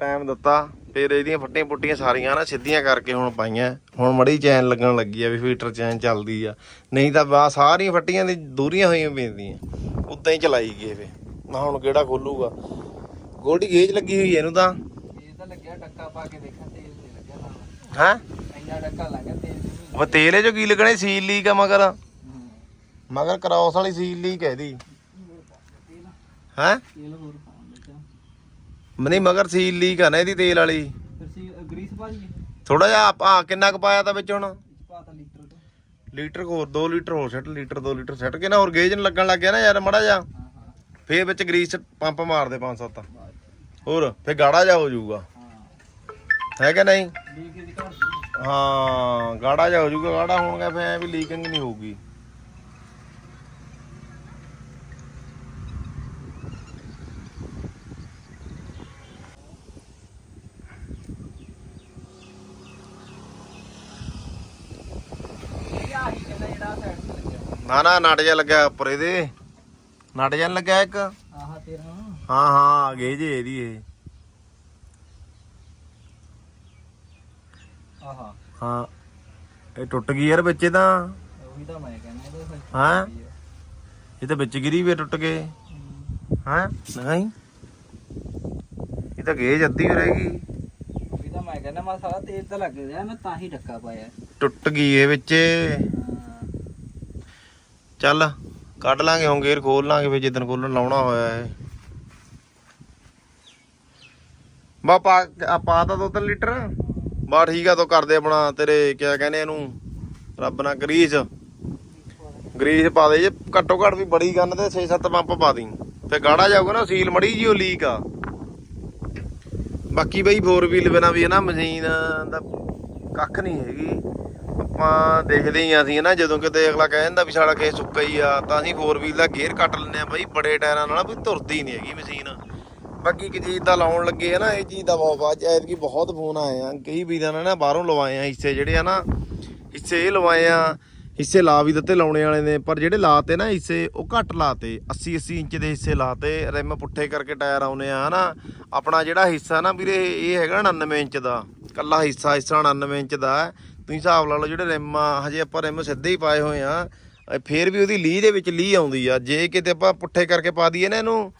ਟਾਈਮ ਦਿੱਤਾ ਫਿਰ ਇਹਦੀਆਂ ਫੱਟੀਆਂ ਪੁੱਟੀਆਂ ਸਾਰੀਆਂ ਨਾ ਸਿੱਧੀਆਂ ਕਰਕੇ ਹੁਣ ਪਾਈਆਂ। ਹੁਣ ਮੜੀ ਚੈਨ ਲੱਗਣ ਲੱਗੀ ਆ ਵੀ ਫੀਟਰ ਚੈਨ ਚੱਲਦੀ ਆ। ਨਹੀਂ ਤਾਂ ਬਾ ਸਾਰੀਆਂ ਫੱਟੀਆਂ ਦੀ ਦੂਰੀਆਂ ਹੋਈਆਂ ਪੈਂਦੀਆਂ ਉਦਾਂ ਹੀ ਚਲਾਈ ਗਏ ਵੇ। ਨਾ ਹੁਣ ਕਿਹੜਾ ਖੋਲੂਗਾ? ਗੋਲਡੀ ਗੇਜ ਲੱਗੀ ਹੋਈ ਇਹਨੂੰ ਤਾਂ? ਇਹ ਤਾਂ ਲੱਗਿਆ ਟੱਕਾ ਪਾ ਕੇ ਦੇਖਾਂ ਤੇਲ ਨਹੀਂ ਲੱਗਿਆ ਨਾਲ ਹੈ? ਇੰਨਾ ਟੱਕਾ ਲੱਗਾ ਤੇਲ ਉਹ ਤੇਲ ਜੋ ਕੀ ਲੱਗਣੇ? ਸੀਲ ਲੀਕ ਆ ਮਗਰ। ਮਗਰ ਕਰਾਉਸ ਵਾਲੀ ਸੀਲ ਲੀਕ ਹੈ ਦੀ ਹੈ? ਤੇਲ ਹੋਰ। ਨਹੀਂ ਮਗਰ ਸੀਲ ਲੀਕ ਆ ਨਾ ਇਹਦੀ ਤੇਲ ਵਾਲੀ। ਫਿਰ ਸੀ ਗਰੀਸ ਪਾ ਲਈਏ। ਥੋੜਾ ਜਿਹਾ ਆ ਕਿੰਨਾ ਕੁ ਪਾਇਆ ਤਾਂ ਵਿੱਚ ਹੁਣ? ਪਾਤਾ ਲੀਟਰ ਤੋਂ। ਲੀਟਰ ਹੋਰ 2 ਲੀਟਰ ਹੋਰ ਸੱਟ ਲੀਟਰ 2 ਲੀਟਰ ਸੱਟ। ਕੇ ਨਾ ਹੋਰ ਗੇਜ ਨੂੰ ਲੱਗਣ ਲੱਗ ਗਿਆ ਨਾ ਯਾਰ ਮੜਾ ਜਾ ਹਾਂ ਹਾਂ। ਫੇਰ ਵਿੱਚ ਗਰੀਸ ਪੰਪ ਮਾਰ ਦੇ 5-7 ਹੋਰ ਫੇਰ ਗਾੜਾ ਜਾ ਹੋ ਜਾਊਗਾ। ਹਾਂ। ਹੈ ਕਿ ਨਹੀਂ? ਲੀਕ ਦੀ ਘਰ ਹਾਂ ਗਾੜਾ ਜਾ ਹੋ ਜਾਊਗਾ। ਗਾੜਾ ਹੋਣਗਾ ਫੇਰ ਐ ਵੀ ਲੀਕਿੰਗ ਨਹੀਂ ਹੋਊਗੀ ਇਹ ਆ ਹੀ ਕਹਿੰਦਾ ਜਿਹੜਾ ਸਾਈਡ ਤੇ ਲੱਗਿਆ ਨਾ ਨਾ ਨਟ ਜਾ ਲੱਗਿਆ ਉੱਪਰ ਇਹਦੇ। ਨਟ ਜਾ ਲੱਗਿਆ ਇੱਕ? ਆਹਾ ਤੇਰਾ। ਹਾਂ ਹਾਂ ਆ ਗਏ ਜੇ ਇਹਦੀ ਇਹ। ਆਹਾ। ਹਾਂ ਇਹ ਟੁੱਟ ਗਈ ਯਾਰ ਵਿੱਚੇ ਤਾਂ। ਉਹੀ ਤਾਂ ਮੈਂ ਕਹਿੰਦਾ ਹਾਂ? ਇਹ ਤਾਂ ਵਿੱਚ ਗਿਰੀ ਵੀ ਟੁੱਟ ਗਏ ਹਾਂ। ਨਹੀਂ। ਇਹ ਤਾਂ ਗੇਜ ਅੱਧੀ ਹੋ ਰਹੇਗੀ। ਉਹੀ ਤਾਂ ਮੈਂ ਕਹਿੰਦਾ ਮੈਂ ਸਾਰਾ ਤੇਲ ਤਾਂ ਲੱਗ ਗਿਆ ਮੈਂ ਤਾਂ ਹੀ ਟੱਕਾ ਪਾਇਆ। ਟੁੱਟ ਗਈ ਇਹ ਵਿੱਚੇ। ਚੱਲ, ਕੱਢ ਲਾਂਗੇ ਹੁਣ ਗੇਅਰ, ਖੋਲ ਲਾਂਗੇ ਫਿਰ ਜਿੱਦਣ ਖੋਲਣ ਲਾਉਣਾ ਹੋਇਆ ਹੈ ਬਾ, ਪਾ ਪਾ ਤਾਂ ਦੋ ਤਿੰਨ ਲੀਟਰ। ਬਾ, ਠੀਕ ਆ, ਤੋ ਕਰਦੇ ਆਪਣਾ ਤੇਰੇ, ਕਿਆ ਕਹਿੰਦੇ ਇਹਨੂੰ? ਰੱਬ ਨਾ ਗਰੀਸ। ਗਰੀਸ ਪਾ ਦੇ, ਜੇ ਘੱਟੋ ਘੱਟ ਵੀ ਬੜੀ ਗੰਨ ਤੇ 6-7 ਪੰਪ ਪਾ ਦੀ ਤੇ ਗਾੜਾ ਜਾਊਗਾ ਨਾ, ਸੀਲ ਮੜੀ ਜੀ ਉਹ ਲੀਕ ਆ। ਬਾਕੀ ਬਈ 4 ਵੀਲ ਬਿਨਾ ਵੀ ਹੈ ਨਾ ਮਸ਼ੀਨ ਦਾ ਕੱਖ ਨਹੀਂ ਹੈਗੀ। ਆਪਾਂ ਦੇਖਦੇ ਹੀ ਆ ਅਸੀਂ ਨਾ ਜਦੋਂ ਕਿਤੇ ਅਗਲਾ ਕਹਿ ਜਾਂਦਾ ਵੀ ਸਾਡਾ ਕੇਸ ਸੁੱਕਾ ਹੀ ਆ, ਤਾਂ ਅਸੀਂ ਫੋਰ ਵੀਲ ਦਾ ਗੇਅਰ ਕੱਟ ਲੈਂਦੇ ਆ ਬਾਈ, ਬੜੇ ਟਾਇਰਾਂ ਨਾਲ, ਵੀ ਤੁਰਦੀ ਨਹੀਂ ਹੈਗੀ ਮਸ਼ੀਨ ਬਾਕੀ ਇੱਕ ਚੀਜ਼ ਦਾ ਲਾਉਣ ਲੱਗੇ ਆ ਨਾ, ਇਹ ਚੀਜ਼ ਦਾ ਬਹੁਤ ਬਾਅਦ ਐਤਕੀ ਬਹੁਤ ਫੋਨ ਆਏ ਆ, ਕਈ ਵੀਰਾਂ ਨੇ ਨਾ ਬਾਹਰੋਂ ਲਵਾਏ ਆ ਹਿੱਸੇ ਜਿਹੜੇ ਆ ਨਾ ਹਿੱਸੇ ਇਹ ਲਵਾਏ ਆ, ਹਿੱਸੇ ਲਾ ਵੀ ਦਿੱਤੇ ਲਾਉਣੇ ਵਾਲੇ ਨੇ, ਪਰ ਜਿਹੜੇ ਲਾਤੇ ਨਾ ਹਿੱਸੇ, ਉਹ ਘੱਟ ਲਾਤੇ 80 80 ਇੰਚ ਦੇ ਹਿੱਸੇ ਲਾਤੇ, ਰਿਮ ਪੁੱਠੇ ਕਰਕੇ ਟਾਇਰ ਆਉਨੇ ਆ, ਹਨਾ? ਆਪਣਾ ਜਿਹੜਾ ਹਿੱਸਾ ਨਾ ਵੀਰੇ, ਇਹ ਹੈਗਾ 99 ਇੰਚ ਦਾ, ਕੱਲਾ ਹਿੱਸਾ ਹਿੱਸਾ 99 ਇੰਚ ਦਾ ਤੁਸੀਂ ਹਿਸਾਬ ਲਾ ਲਓ ਜਿਹੜੇ ਰਿਮ ਆ ਹਜੇ ਆਪਾਂ ਰਿਮ ਸਿੱਧੇ ਹੀ ਪਾਏ ਹੋਏ ਆ। ਅ, ਫੇਰ ਵੀ ਉਹਦੀ ਲੀਹ ਦੇ ਵਿੱਚ ਲੀਹ ਆਉਂਦੀ ਆ। ਜੇ ਕਿਤੇ ਆਪਾਂ ਪੁੱਠੇ ਕਰਕੇ ਪਾ ਦਈਏ ਨਾ ਇਹਨੂੰ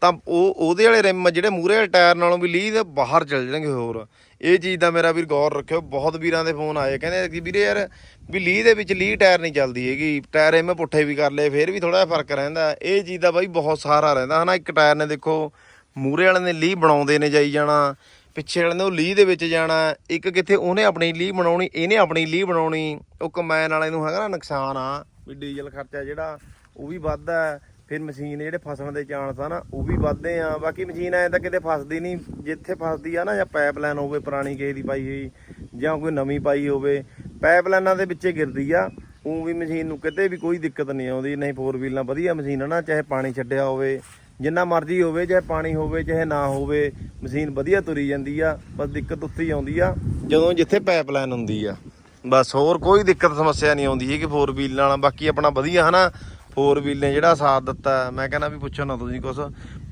ਤਾਂ ਉਹ ਉਹਦੇ ਵਾਲੇ ਰਿਮ ਜਿਹੜੇ ਮੂਰੇ ਵਾਲੇ ਟਾਇਰ ਨਾਲੋਂ ਵੀ ਲੀਹ ਦੇ ਬਾਹਰ ਚਲ ਜਾਣਗੇ ਹੋਰ। ਇਹ ਚੀਜ਼ ਦਾ ਮੇਰਾ ਵੀਰ ਗੌਰ ਰੱਖਿਓ ਬਹੁਤ ਵੀਰਾਂ ਦੇ ਫੋਨ ਆਏ ਕਹਿੰਦੇ ਕਿ ਵੀਰੇ ਯਾਰ ਵੀ ਲੀਹ ਦੇ ਵਿੱਚ ਲੀਹ ਟਾਇਰ ਨਹੀਂ ਚੱਲਦੀ ਹੈਗੀ ਟਾਇਰ ਐਵੇਂ ਪੁੱਠੇ ਵੀ ਕਰ ਲਏ ਫੇਰ ਵੀ ਥੋੜਾ ਜਿਹਾ ਫ਼ਰਕ ਰਹਿੰਦਾ। ਇਹ ਚੀਜ਼ ਦਾ ਬਾਈ ਬਹੁਤ ਸਾਰਾ ਰਹਿੰਦਾ। ਹਨਾ ਇੱਕ ਟਾਇਰ ਨੇ ਦੇਖੋ ਮੂਰੇ ਵਾਲੇ ਨੇ ਲੀਹ ਬਣਾਉਂਦੇ ਨੇ ਜਾਈ ਜਾਣਾ। ਪਿੱਛੇ ਵਾਲੇ ਨੇ ਉਹ ਲੀਹ ਦੇ ਵਿੱਚ ਜਾਣਾ, ਇੱਕ ਕਿੱਥੇ ਉਹਨੇ ਆਪਣੀ ਲੀਹ ਬਣਾਉਣੀ, ਇਹਨੇ ਆਪਣੀ ਲੀਹ ਬਣਾਉਣੀ, ਉਹ ਕੰਬਾਈਨ ਵਾਲੇ ਨੂੰ ਹੈਗਾ ਨਾ ਨੁਕਸਾਨ ਆ। ਵੀ ਡੀਜ਼ਲ ਖਰਚਾ ਜਿਹੜਾ, ਉਹ ਵੀ ਵੱਧਦਾ ਫਿਰ ਮਸ਼ੀਨ ਜਿਹੜੇ ਫਸਣ ਦੇ ਚਾਂਸ ਆ ਨਾ, ਉਹ ਵੀ ਵੱਧਦੇ ਆ। ਬਾਕੀ ਮਸ਼ੀਨ ਐ ਤਾਂ ਕਿਤੇ ਫਸਦੀ ਨਹੀਂ, ਜਿੱਥੇ ਫਸਦੀ ਆ ਨਾ ਜਾਂ ਪਾਈਪਲਾਈਨ ਹੋਵੇ ਪੁਰਾਣੀ ਕਿਸੇ ਦੀ ਪਾਈ ਹੋਈ, ਜਾਂ ਕੋਈ ਨਵੀਂ ਪਾਈ ਹੋਵੇ, ਪਾਈਪਲਾਈਨਾਂ ਦੇ ਵਿੱਚੇ ਗਿਰਦੀ ਆ ਉਹ ਵੀ ਮਸ਼ੀਨ ਨੂੰ ਕਿਤੇ ਵੀ ਕੋਈ ਦਿੱਕਤ ਨਹੀਂ ਆਉਂਦੀ, ਨਹੀਂ ਫੋਰ ਵੀਲਾਂ ਵਧੀਆ ਮਸ਼ੀਨ ਆ ਨਾ, ਚਾਹੇ ਪਾਣੀ ਛੱਡਿਆ ਹੋਵੇ। ਜਿੰਨਾ ਮਰਜ਼ੀ ਹੋਵੇ, ਚਾਹੇ ਪਾਣੀ ਹੋਵੇ, ਚਾਹੇ ਨਾ ਹੋਵੇ, ਮਸ਼ੀਨ ਵਧੀਆ ਤੁਰੀ ਜਾਂਦੀ ਆ, ਬਸ ਦਿੱਕਤ ਉੱਥੇ ਹੀ ਆਉਂਦੀ ਆ, ਜਦੋਂ ਜਿੱਥੇ ਪਾਈਪਲਾਈਨ ਹੁੰਦੀ ਆ। ਬਸ ਹੋਰ ਕੋਈ ਦਿੱਕਤ, ਸਮੱਸਿਆ ਨਹੀਂ ਆਉਂਦੀ ਹੈ ਕਿ ਫੋਰ ਵੀਲ ਨਾਲ, ਬਾਕੀ ਆਪਣਾ ਵਧੀਆ ਹਨਾ। ਫੋਰ ਵੀਲ ਨੇ ਜਿਹੜਾ ਸਾਥ ਦਿੱਤਾ, ਮੈਂ ਕਹਿੰਦਾ ਵੀ ਪੁੱਛੋ ਨਾ ਤੁਸੀਂ ਕੁਛ।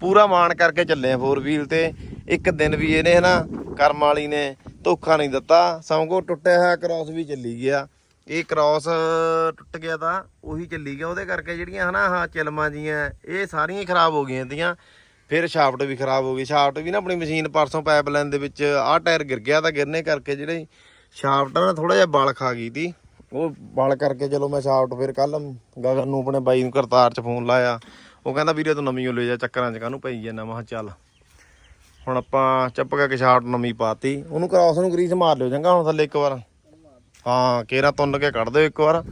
ਪੂਰਾ ਮਾਣ ਕਰਕੇ ਚੱਲੇ ਆ ਫੋਰ ਵੀਲ ਤੇ। ਇੱਕ ਦਿਨ ਵੀ ਇਹਨੇ ਹਨਾ, ਕਰਮ ਵਾਲੀ ਨੇ ਧੋਖਾ ਨਹੀਂ ਦਿੱਤਾ, ਸਗੋਂ ਟੁੱਟਿਆ ਹੋਇਆ ਕ੍ਰਾਸ ਵੀ ਚੱਲੀ ਗਿਆ। ਇਹ ਕ੍ਰਾਸ ਟੁੱਟ ਗਿਆ ਤਾਂ ਉਹੀ ਚੱਲੀ ਗਿਆ। ਉਹਦੇ ਕਰਕੇ ਜਿਹੜੀਆਂ ਹਨਾ ਆਹ ਚਲਮਾਂ ਜੀਆਂ, ਇਹ ਸਾਰੀਆਂ ਹੀ ਖਰਾਬ ਹੋ ਗਈਆਂ ਤੀਆਂ। ਫਿਰ ਸ਼ਾਫਟ ਵੀ ਖਰਾਬ ਹੋ ਗਈ। ਸ਼ਾਫਟ ਵੀ ਨਾ ਆਪਣੀ ਮਸ਼ੀਨ ਪਰਸੋਂ ਪਾਈਪਲਾਈਨ ਦੇ ਵਿੱਚ ਆਹ ਟਾਇਰ ਗਿਰ ਗਿਆ ਤਾਂ ਗਿਰਨੇ ਕਰਕੇ ਜਿਹੜੇ ਸ਼ਾਫਟ ਨਾ ਥੋੜਾ ਜਿਹਾ ਬਲ ਖਾ ਗਈ ਤੀ। ਉਹ ਬਲ ਕਰਕੇ ਚਲੋ ਮੈਂ ਸ਼ਾਫਟ ਫਿਰ ਕੱਲ ਗਗਨ ਨੂੰ ਆਪਣੇ ਬਾਈ ਨੂੰ ਕਰਤਾਰ ਚ ਫੋਨ ਲਾਇਆ। ਉਹ ਕਹਿੰਦਾ, ਵੀਰੇ ਤੂੰ ਨਵੀਂ ਓ ਲੈ ਜਾ ਚੱਕਰਾਂ ਚ, ਕਾਹਨੂੰ ਪਈ ਜਾਂਦਾ? ਮੈਂ ਕਿਹਾ, ਚੱਲ, ਹੁਣ ਆਪਾਂ ਚੱਪ ਕੇ ਸ਼ਾਫਟ ਨਵੀਂ ਪਾਤੀ। ਉਹਨੂੰ ਕ੍ਰਾਸ ਨੂੰ ਗਰੀਸ ਮਾਰ ਲਿਓ ਚੰਗਾ, ਹੁਣ ਥੱਲੇ ਇੱਕ ਵਾਰ। ਹਾਂ ਕੇਰਾ ਤੁੰਨ ਕੇ ਕੱਢ ਦਿਓ ਇੱਕ ਵਾਰ।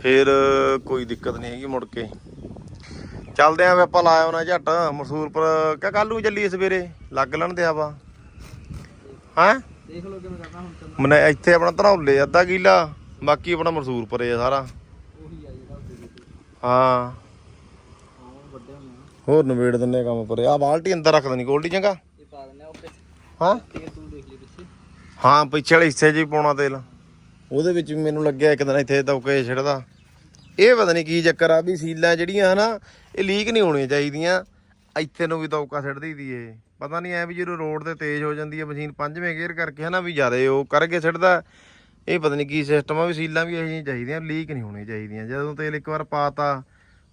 ਫਿਰ ਕੋਈ ਦਿੱਕਤ ਨਹੀਂ ਹੈਗੀ ਮੁੜ ਕੇ। ਚੱਲਦੇ ਆਂ ਵੀ ਆਪਾਂ ਲਾਇਆ ਉਹਨਾਂ ਝੱਟ। ਮਸੂਰਪੁਰ ਕਾ ਕੱਲ ਨੂੰ ਚੱਲੀਏ ਸਵੇਰੇ? ਲੱਗ ਲੈਣ ਦੇ ਆਵਾ ਹਾਂ? ਦੇਖ ਲਓ ਕਿਵੇਂ ਕਰਨਾ ਹੁਣ ਚੱਲ ਮਨੇ ਇੱਥੇ ਆਪਣਾ ਧਰੌਲੇ ਅੱਧਾ ਕਿਲਾ। ਬਾਕੀ ਆਪਣਾ ਮਸੂਰਪੁਰੇ ਆ ਸਾਰਾ। ਹਾਂ। ਹਾਂ ਹੋਰ ਨਵੇੜ ਦਿੰਨੇ ਕੰਮ ਪਰੇ ਆ ਬਾਲਟੀ ਅੰਦਰ ਰੱਖ ਦੇਣੀ ਗੋਲਡੀ ਚੰਗਾ। ਹਾਂ? ਤੂੰ ਹਾਂ ਪਿੱਛੇ ਵਾਲੇ ਹਿੱਸੇ 'ਚ ਹੀ ਪਾਉਣਾ ਤੇਲ। ਉਹਦੇ ਵਿੱਚ ਵੀ ਮੈਨੂੰ ਲੱਗਿਆ ਇੱਕ ਦਿਨ ਇੱਥੇ ਦੌਕੇ ਛਿੜਦਾ। ਇਹ ਪਤਾ ਨਹੀਂ ਕੀ ਚੱਕਰ ਆ ਵੀ ਸੀਲਾਂ ਜਿਹੜੀਆਂ ਹਨਾ ਇਹ ਲੀਕ ਨਹੀਂ ਹੋਣੀਆਂ ਚਾਹੀਦੀਆਂ। ਇੱਥੇ ਨੂੰ ਵੀ ਦੌਕਾ ਛਿੜਦੀ ਦੀ ਇਹ। ਪਤਾ ਨਹੀਂ ਐ ਵੀ ਜਦੋਂ ਰੋਡ ਤੇ ਤੇਜ਼ ਹੋ ਜਾਂਦੀ ਹੈ ਮਸ਼ੀਨ ਪੰਜਵੇਂ ਗੇਅਰ ਕਰਕੇ ਹਨਾ ਵੀ ਜ਼ਿਆਦਾ ਉਹ ਕਰਕੇ ਛਿੜਦਾ ਇਹ ਪਤਾ ਨਹੀਂ ਕੀ ਸਿਸਟਮ ਆ ਵੀ ਸੀਲਾਂ ਵੀ ਇਹੋ ਜਿਹੀਆਂ ਚਾਹੀਦੀਆਂ ਲੀਕ ਨਹੀਂ ਹੋਣੀਆਂ ਚਾਹੀਦੀਆਂ। ਜਦੋਂ ਤੇਲ ਇੱਕ ਵਾਰ ਪਾਤਾ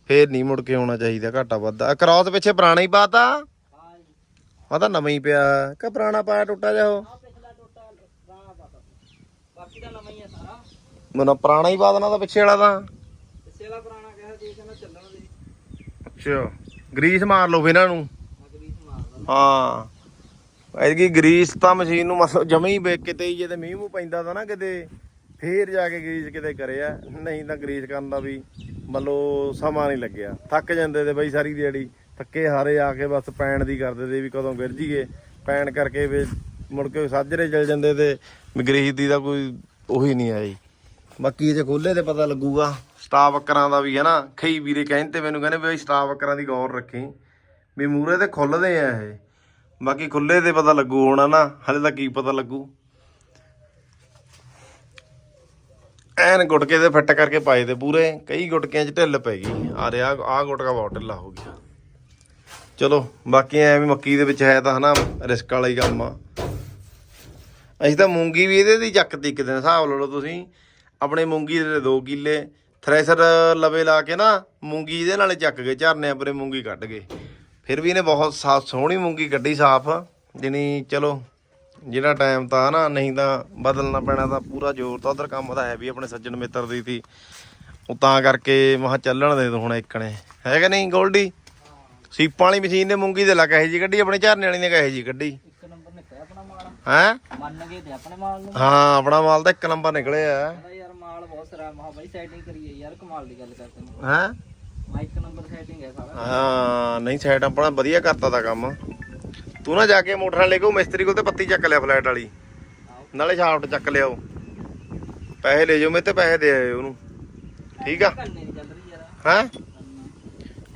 ਫੇਰ ਨਹੀਂ ਮੁੜ ਕੇ ਆਉਣਾ ਚਾਹੀਦਾ ਘਾਟਾ ਵੱਧਾ। ਕ੍ਰਾਸ ਪਿੱਛੇ ਪੁਰਾਣਾ ਹੀ ਪਾਤਾ? ਹਾਂ ਆ ਤਾਂ ਨਵਾਂ ਹੀ ਪਿਆ। ਕਿ ਪੁਰਾਣਾ ਪਾਇਆ ਟੁੱਟਾ ਜਾ ਉਹ ਪਿਛਲਾ ਟੋਟਾ ਪੁਰਾਣਾ ਪਾਤਾ ਬਾਕੀ ਤਾਂ ਨਵਾਂ ਹੀ ਆ ਸਾਰਾ ਮੈਨੂੰ ਪੁਰਾਣਾ ਹੀ ਪਾ ਦੇਣਾ ਤਾਂ ਪਿੱਛੇ ਵਾਲਾ ਤਾਂ। ਪਿੱਛੇ ਵਾਲਾ ਪੁਰਾਣਾ ਕਿਹਾ ਜੀ ਕਹਿੰਦਾ ਚੱਲਣ ਦੇ। ਅੱਛਾ ਗਰੀਸ ਮਾਰ ਲਓ ਇਹਨਾਂ ਨੂੰ। ਹਾਂ ਐਤਕੀ ਗਰੀਸ ਤਾਂ ਮਸ਼ੀਨ ਨੂੰ ਮਤਲਬ ਜਮੇ ਹੀ ਵੇਖ ਕਿਤੇ ਹੀ ਜੇ ਤੇ ਮੀਂਹ ਮੂੰਹ ਪੈਂਦਾ ਤਾਂ ਨਾ ਕਿਤੇ ਫੇਰ ਜਾ ਕੇ ਗਰੀਸ ਕਿਤੇ ਕਰਿਆ ਨਹੀਂ ਤਾਂ ਗਰੀਸ ਕਰਨ ਦਾ ਵੀ ਮਤਲਬ ਸਮਾਂ ਨਹੀਂ ਲੱਗਿਆ। ਥੱਕ ਜਾਂਦੇ ਤੇ ਬਈ ਸਾਰੀ ਦਿਹਾੜੀ ਥੱਕੇ ਹਾਰੇ ਆ ਕੇ ਬਸ ਪੈਣ ਦੀ ਕਰਦੇ ਤੇ ਵੀ ਕਦੋਂ ਗਿਰ ਜੀਏ। ਪੈਣ ਕਰਕੇ ਵੀ ਮੁੜ ਕੇ ਸਾਜਰੇ ਚਲ ਜਾਂਦੇ ਤੇ ਗਰੀਸ ਦੀ ਤਾਂ ਕੋਈ ਉਹੀ ਨਹੀਂ ਆਈ। ਬਾਕੀ ਇਹ ਜੇ ਖੋਲੇ ਤੇ ਪਤਾ ਲੱਗੂਗਾ। ਸਟਾਫ ਅੱਕਰਾਂ ਦਾ ਵੀ ਹੈ ਨਾ। ਖਈ ਵੀਰੇ ਕਹਿੰਦੇ ਮੈਨੂੰ ਕਹਿੰਦੇ ਵੀ ਸਟਾਫ ਅੱਕਰਾਂ ਦੀ ਗੌਰ ਰੱਖੀ। ਵੀ ਮੂਰੇ ਤੇ ਖੁੱਲਦੇ ਆ ਇਹ। ਬਾਕੀ ਖੁੱਲੇ ਤੇ ਪਤਾ ਲੱਗੂ ਹੋਣਾ ਨਾ ਹਲੇ ਤਾਂ ਕੀ ਪਤਾ ਲੱਗੂ। ਐਨ ਗੁਟਕੇ ਦੇ ਫਿੱਟ ਕਰਕੇ ਪਾਏ ਤੇ ਪੂਰੇ। ਕਈ ਗੁਟਕਿਆਂ 'ਚ ਢਿੱਲ ਪੈ ਗਈ। ਆ ਰਿਹਾ, ਆ ਗੁਟਕਾ ਬਹੁਤ ਢਿੱਲਾ ਹੋ ਗਿਆ। ਚਲੋ, ਬਾਕੀ ਐ ਵੀ ਮੱਕੀ ਦੇ ਵਿੱਚ ਹੈ ਤਾਂ ਹਨਾ, ਰਿਸਕ ਵਾਲਾ ਹੀ ਕੰਮ ਆ। ਅਸੀਂ ਤਾਂ ਮੂੰਗੀ ਵੀ ਇਹਦੇ ਦੀ ਚੱਕਤੀ ਇੱਕ ਦਿਨ, ਹਿਸਾਬ ਲਾ ਲਓ ਤੁਸੀਂ। ਆਪਣੇ ਮੂੰਗੀ ਦੇ 2 ਕਿੱਲੇ ਥ੍ਰੈਸ਼ਰ ਲਵੇ ਲਾ ਕੇ ਨਾ ਮੂੰਗੀ ਇਹਦੇ ਨਾਲੇ ਚੱਕ ਗਏ ਝਰਨਿਆਂ ਪਰੇ ਮੂੰਗੀ ਕੱਢ ਗਏ ਫਿਰ ਵੀ ਇਹਨੇ ਬਹੁਤ ਸਾਫ਼ ਸੋਹਣੀ ਮੂੰਗੀ ਕੱਢੀ ਸਾਫ਼ ਜਿਨੀ ਚਲੋ ਜਿਹੜਾ ਟਾਈਮ ਤਾਂ ਨਾ ਨਹੀਂ ਤਾਂ ਬਦਲਣਾ ਪੈਣਾ ਤਾਂ ਪੂਰਾ ਜ਼ੋਰ ਤਾਂ ਉਧਰ ਕੰਮ ਦਾ ਹੈ ਵੀ ਆਪਣੇ ਸੱਜਣ ਮਿੱਤਰ ਦੀ ਸੀ। ਉਹ ਤਾਂ ਕਰਕੇ ਮਹਾ ਚੱਲਣ ਦੇ ਦੋ ਹੁਣ ਇੱਕਣੇ ਹੈ ਕਿ ਨਹੀਂ ਗੋਲਡੀ? ਸੀਪਾਂ ਵਾਲੀ ਮਸ਼ੀਨ ਨੇ ਮੂੰਗੀ ਦੇ ਲਾ ਕਹੇ ਜੀ ਕੱਢੀ ਆਪਣੇ ਝਰਨੇ ਵਾਲੀ ਨੇ ਕਹੇ ਜੀ ਕੱਢੀ। ਹੈ? ਮੰਨ ਗਏ ਤੇ ਆਪਣੇ ਮਾਲ ਨੂੰ। ਹਾਂ ਆਪਣਾ ਮਾਲ ਤਾਂ ਇੱਕ ਨੰਬਰ ਨਿਕਲਿਆ। ਕਹਿੰਦਾ ਯਾਰ ਮਾਲ ਬਹੁਤ ਸਰਾ ਮਹਾ ਬਾਈ ਸੈਟਿੰਗ ਕਰੀਏ ਯਾਰ ਕਮਾਲ ਦੀ ਗੱਲ ਕਰਦੇ ਨੇ ਹੈ? ਮਾ ਇੱਕ ਨੰਬਰ ਸੈਟਿੰਗ ਹੈ ਸਾਰਾ ਹਾਂ ਨਹੀਂ ਸਾਈਡ ਆਪਣਾ ਵਧੀਆ ਕਰਤਾ ਦਾ ਕੰਮ। ਤੂੰ ਨਾ ਜਾ ਕੇ ਮੋਟਰ ਨਾਲ ਲੈ ਕੇ ਉਹ ਮਿਸਤਰੀ ਕੋਲ ਤੇ ਪੱਤੀ ਚੱਕ ਲਿਆ ਫਲੈਟ ਵਾਲੀ। ਨਾਲੇ ਸ਼ਾਫਟ ਚੱਕ ਲਿਆਓ ਪੈਸੇ ਲੈ ਜਾਓ ਮੇਰੇ ਤੇ ਪੈਸੇ ਦੇ ਆਇਓ ਉਹਨੂੰ। ਠੀਕ ਆ? ਕੰਨੇ ਨਹੀਂ ਚੱਲ ਰਹੀ ਯਾਰ। ਹੈ?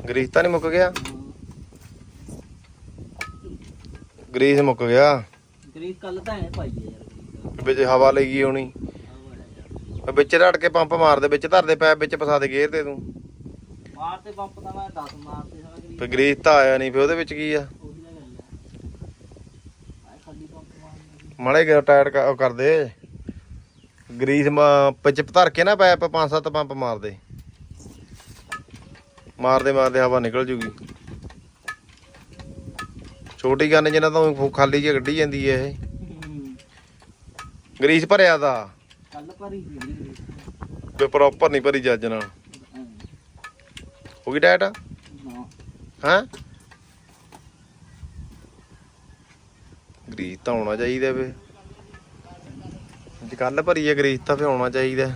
ਗਰੀਸ ਤਾਂ ਨਹੀਂ ਮੁੱਕ ਗਿਆ? ਗਰੀਸ ਮੁੱਕ ਗਿਆ। ਗਰੀਸ ਕੱਲ ਤਾਂ ਐ ਪਾਈ ਹੈ ਯਾਰ। ਵਿੱਚ ਹਵਾ ਲੈ ਗਈ ਹੋਣੀ। ਵਿੱਚ ਰੜ ਕੇ ਪੰਪ ਮਾਰ ਦੇ ਵਿੱਚ ਧਰ ਦੇ ਪੈਪ ਵਿੱਚ ਫਸਾ ਦੇ ਗੇਰ ਤੇ ਤੂੰ। ਮਾਰ ਤੇ ਪੰਪ ਤਾਂ ਮੈਂ 10 ਮਾਰਤੇ ਸਾਰਾ ਗਰੀਸ ਤਾਂ ਆਇਆ ਨਹੀਂ ਫੇ ਉਹਦੇ ਵਿੱਚ ਕੀ ਆ? ਉਹੀ ਤਾਂ ਗੱਲ ਹੈ ਆਏ ਖਾਲੀ ਪੰਪ ਮਾਰਨਾ ਮਾੜੇ ਗੇ ਟਾਇਰ ਕ- ਉਹ ਕਰ ਦੇ ਗਰੀਸ ਵਿੱਚ ਧਰ ਕੇ ਨਾ ਪੈਪ ਪੰਜ ਸੱਤ ਪੰਪ ਮਾਰ ਦੇ ਮਾਰਦੇ ਮਾਰਦੇ ਹਵਾ ਨਿਕਲ ਜੂਗੀ। ਛੋਟੀ ਗੰਨ ਜਿਹਨਾਂ ਤੋਂ ਖਾਲੀ ਜਿਹੀ ਕੱਢੀ ਜਾਂਦੀ ਹੈ ਇਹ। ਗਰੀਸ ਭਰਿਆ ਦਾ। ਕੱਲ ਭਰੀ ਸੀ ਤੇ ਪ੍ਰੋਪਰ ਨਹੀਂ ਭਰੀ ਜੱਜ ਨਾਲ। ਹੋ ਗਈ ਡਾਇਟ? ਹੈਂ। ਗਰੀਸ ਤਾਂ ਹੋਣਾ ਚਾਹੀਦਾ ਵੇ। ਅੱਜ ਕੱਲ ਭਰੀ ਹੈ ਗਰੀਸ ਤਾਂ ਫੇ ਹੋਣਾ ਚਾਹੀਦਾ।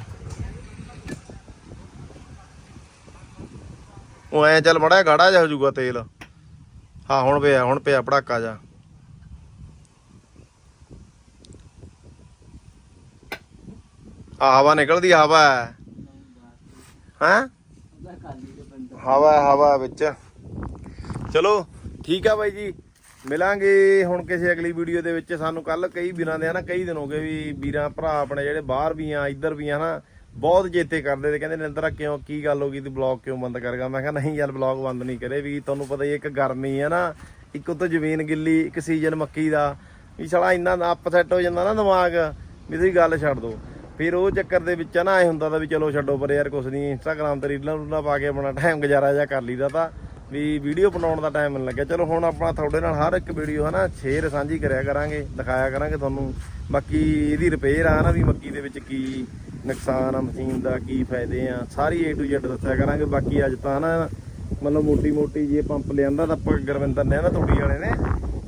ਉਹ ਐ ਚੱਲ ਮੜਾ ਗਾੜਾ ਜਾ ਹੋ ਜਾਊਗਾ ਤੇਲ। ਹਾਂ ਹੁਣ ਪਿਆ ਹੁਣ ਪਿਆ ਪੜਾਕਾ ਜਾ। ਹਵਾ ਨਿਕਲਦੀ ਹਵਾ। ਹੈ? ਹੈਂ, ਹਵਾ ਹਵਾ ਵਿੱਚ। ਚਲੋ, ਠੀਕ ਆ ਬਾਈ ਜੀ। ਮਿਲਾਂਗੇ ਹੁਣ ਕਿਸੇ ਅਗਲੀ ਵੀਡੀਓ ਦੇ ਵਿੱਚ। ਸਾਨੂੰ ਕੱਲ ਕਈ ਵੀਰਾਂ ਦੇ ਹਨਾ ਕਈ ਦਿਨ ਹੋ ਗਏ ਵੀ ਵੀਰਾਂ, ਭਰਾ ਆਪਣੇ ਜਿਹੜੇ ਬਾਹਰ ਵੀ ਆ, ਇੱਧਰ ਵੀ ਆ ਨਾ, ਬਹੁਤ ਜੇਤੇ ਕਰਦੇ ਤੇ ਕਹਿੰਦੇ, ਨਿੰਦਰਾ ਕਿਉਂ, ਕੀ ਗੱਲ ਹੋ ਗਈ? ਤੂੰ ਬਲੌਗ ਕਿਉਂ ਬੰਦ ਕਰ ਗਿਆ ਮੈਂ ਕਿਹਾ, ਨਹੀਂ ਯਾਰ ਬਲੌਗ ਬੰਦ ਨਹੀਂ ਕਰੇ ਵੀ ਤੁਹਾਨੂੰ ਪਤਾ ਹੀ ਇੱਕ ਗਰਮੀ ਹੈ ਨਾ, ਇੱਕ ਉੱਤੋਂ ਜ਼ਮੀਨ ਗਿੱਲੀ, ਇੱਕ ਸੀਜ਼ਨ ਮੱਕੀ ਦਾ। ਵੀ ਸਾਲਾ ਇੰਨਾ ਅਪਸੈਟ ਹੋ ਜਾਂਦਾ ਨਾ ਦਿਮਾਗ। ਵੀ ਤੁਸੀਂ ਗੱਲ ਛੱਡ ਦੋ ਫਿਰ ਉਹ ਚੱਕਰ ਦੇ ਵਿੱਚ ਨਾ, ਐ ਹੁੰਦਾ ਤਾਂ ਵੀ ਚਲੋ ਛੱਡੋ, ਪਰ ਯਾਰ ਕੁਛ ਨਹੀਂ ਇੰਸਟਾਗ੍ਰਾਮ ਤੇ ਰੀਲਾਂ ਰੂਲਾਂ ਪਾ ਕੇ ਆਪਣਾ ਟਾਈਮ ਗੁਜ਼ਾਰਾ ਜਾ ਕਰ ਲਈਦਾ ਤਾਂ ਵੀ ਵੀਡੀਓ ਬਣਾਉਣ ਦਾ ਟਾਈਮ ਨਹੀਂ ਲੱਗਿਆ। ਚਲੋ ਹੁਣ ਆਪਣਾ ਤੁਹਾਡੇ ਨਾਲ ਹਰ ਇੱਕ ਵੀਡੀਓ ਹਨਾ ਸ਼ੇਅਰ ਸਾਂਝੀ ਕਰਿਆ ਕਰਾਂਗੇ, ਦਿਖਾਇਆ ਕਰਾਂਗੇ ਤੁਹਾਨੂੰ। ਬਾਕੀ ਇਹਦੀ ਰਿਪੇਅਰ ਆ ਨਾ ਵੀ ਮੱਕੀ ਦੇ ਵਿੱਚ ਕੀ ਨੁਕਸਾਨ ਆ ਮਸ਼ੀਨ ਦਾ ਕੀ ਫਾਇਦੇ ਆ, ਸਾਰੀ A to Z ਦੱਸਿਆ ਕਰਾਂਗੇ। ਬਾਕੀ ਅੱਜ ਤਾਂ ਨਾ, ਮਤਲਬ ਮੋਟੀ ਮੋਟੀ ਜੇ ਪੰਪ ਲਿਆਂਦਾ ਤਾਂ ਆਪਾਂ ਗੁਰਵਿੰਦਰ ਨੇ ਨਾ ਤੂੜੀ ਵਾਲੇ ਨੇ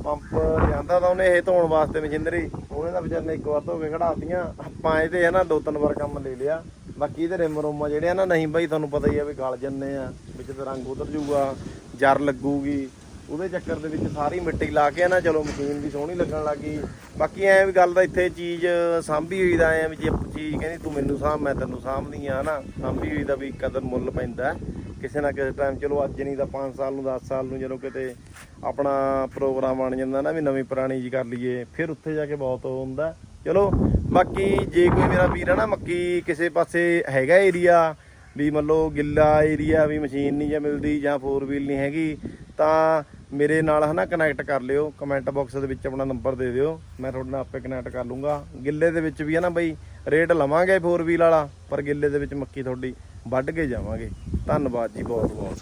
ਪੰਪ ਲਿਆਂਦਾ ਤਾਂ ਉਹਨੇ ਇਹ ਧੋਣ ਵਾਸਤੇ ਮਸ਼ੀਨਰੀ ਉਹਨੇ ਤਾਂ ਵਿਚਾਰ ਨੇ ਇੱਕ ਵਾਰ ਧੋ ਕੇ ਕਢਾਤੀਆਂ। ਆਪਾਂ ਇਹਦੇ ਹੈ ਨਾ, ਦੋ ਤਿੰਨ ਵਾਰ ਕੰਮ ਲੈ ਲਿਆ। ਬਾਕੀ ਇਹਦੇ ਰਿਮ ਰੋਮਾ ਜਿਹੜੇ ਆ ਨਾ, ਨਹੀਂ ਬਾਈ, ਤੁਹਾਨੂੰ ਪਤਾ ਹੀ ਆ ਵੀ ਗਲ ਜੰਨੇ ਆ, ਵਿੱਚ ਤੇ ਰੰਗ ਉਤਰ ਜਾਊਗਾ, ਜਰ ਲੱਗੂਗੀ। ਉਹਦੇ ਚੱਕਰ ਦੇ ਵਿੱਚ ਸਾਰੀ ਮਿੱਟੀ ਲਾ ਕੇ ਨਾ, ਚਲੋ ਮਸ਼ੀਨ ਵੀ ਸੋਹਣੀ ਲੱਗਣ ਲੱਗੀ ਬਾਕੀ ਐ ਵੀ ਗੱਲ ਦਾ ਇੱਥੇ ਚੀਜ਼ ਸਾਂਭੀ ਹੋਈ ਦਾ ਐ ਵੀ ਜੇ ਚੀਜ਼ ਕਹਿੰਦੀ, ਤੂੰ ਮੈਨੂੰ ਸਾਂਭ, ਮੈਂ ਤੈਨੂੰ ਸਾਂਭਦੀ ਆ ਨਾ ਸਾਂਭੀ ਹੋਈ ਦਾ ਵੀ ਕਦਰ ਮੁੱਲ ਪੈਂਦਾ। ਕਿਸੇ ਨਾ ਕਿਸੇ ਟਾਈਮ ਚਲੋ ਅੱਜ ਨਹੀਂ ਤਾਂ 5 ਸਾਲ ਨੂੰ 10 ਸਾਲ ਨੂੰ ਜਦੋਂ ਕਿਤੇ ਆਪਣਾ ਪ੍ਰੋਗਰਾਮ ਬਣ ਜਾਂਦਾ ਨਾ ਵੀ ਨਵੀਂ ਪੁਰਾਣੀ ਜੀ ਕਰ ਲਈਏ, ਫਿਰ ਉੱਥੇ ਜਾ ਕੇ ਬਹੁਤ ਉਹ ਹੁੰਦਾ। ਚਲੋ, ਬਾਕੀ ਜੇ ਕੋਈ ਮੇਰਾ ਵੀਰ ਹੈ ਨਾ ਮੱਕੀ ਕਿਸੇ ਪਾਸੇ ਹੈਗਾ ਏਰੀਆ ਵੀ ਮੰਨ ਲਓ ਗਿੱਲਾ ਏਰੀਆ ਵੀ ਮਸ਼ੀਨ ਨਹੀਂ ਜਾਂ ਮਿਲਦੀ ਜਾਂ ਫੋਰ ਵੀਲ ਨਹੀਂ ਹੈਗੀ, ਤਾਂ ਮੇਰੇ ਨਾਲ ਹਨਾ ਕਨੈਕਟ ਕਰ ਲਿਓ। ਕਮੈਂਟ ਬਾਕਸ ਦੇ ਵਿੱਚ ਆਪਣਾ ਨੰਬਰ ਦੇ ਦਿਓ। ਮੈਂ ਤੁਹਾਡੇ ਨਾਲ ਆਪੇ ਕਨੈਕਟ ਕਰ ਲੂੰਗਾ। ਗਿੱਲੇ ਦੇ ਵਿੱਚ ਵੀ ਹੈ ਨਾ ਬਈ ਰੇਟ ਲਵਾਂਗੇ ਫੋਰ ਵੀਲ ਵਾਲਾ, ਪਰ ਗਿੱਲੇ ਦੇ ਵਿੱਚ ਮੱਕੀ ਤੁਹਾਡੀ। ਵੱਢ ਕੇ ਜਾਵਾਂਗੇ। ਧੰਨਵਾਦ ਜੀ ਬਹੁਤ ਬਹੁਤ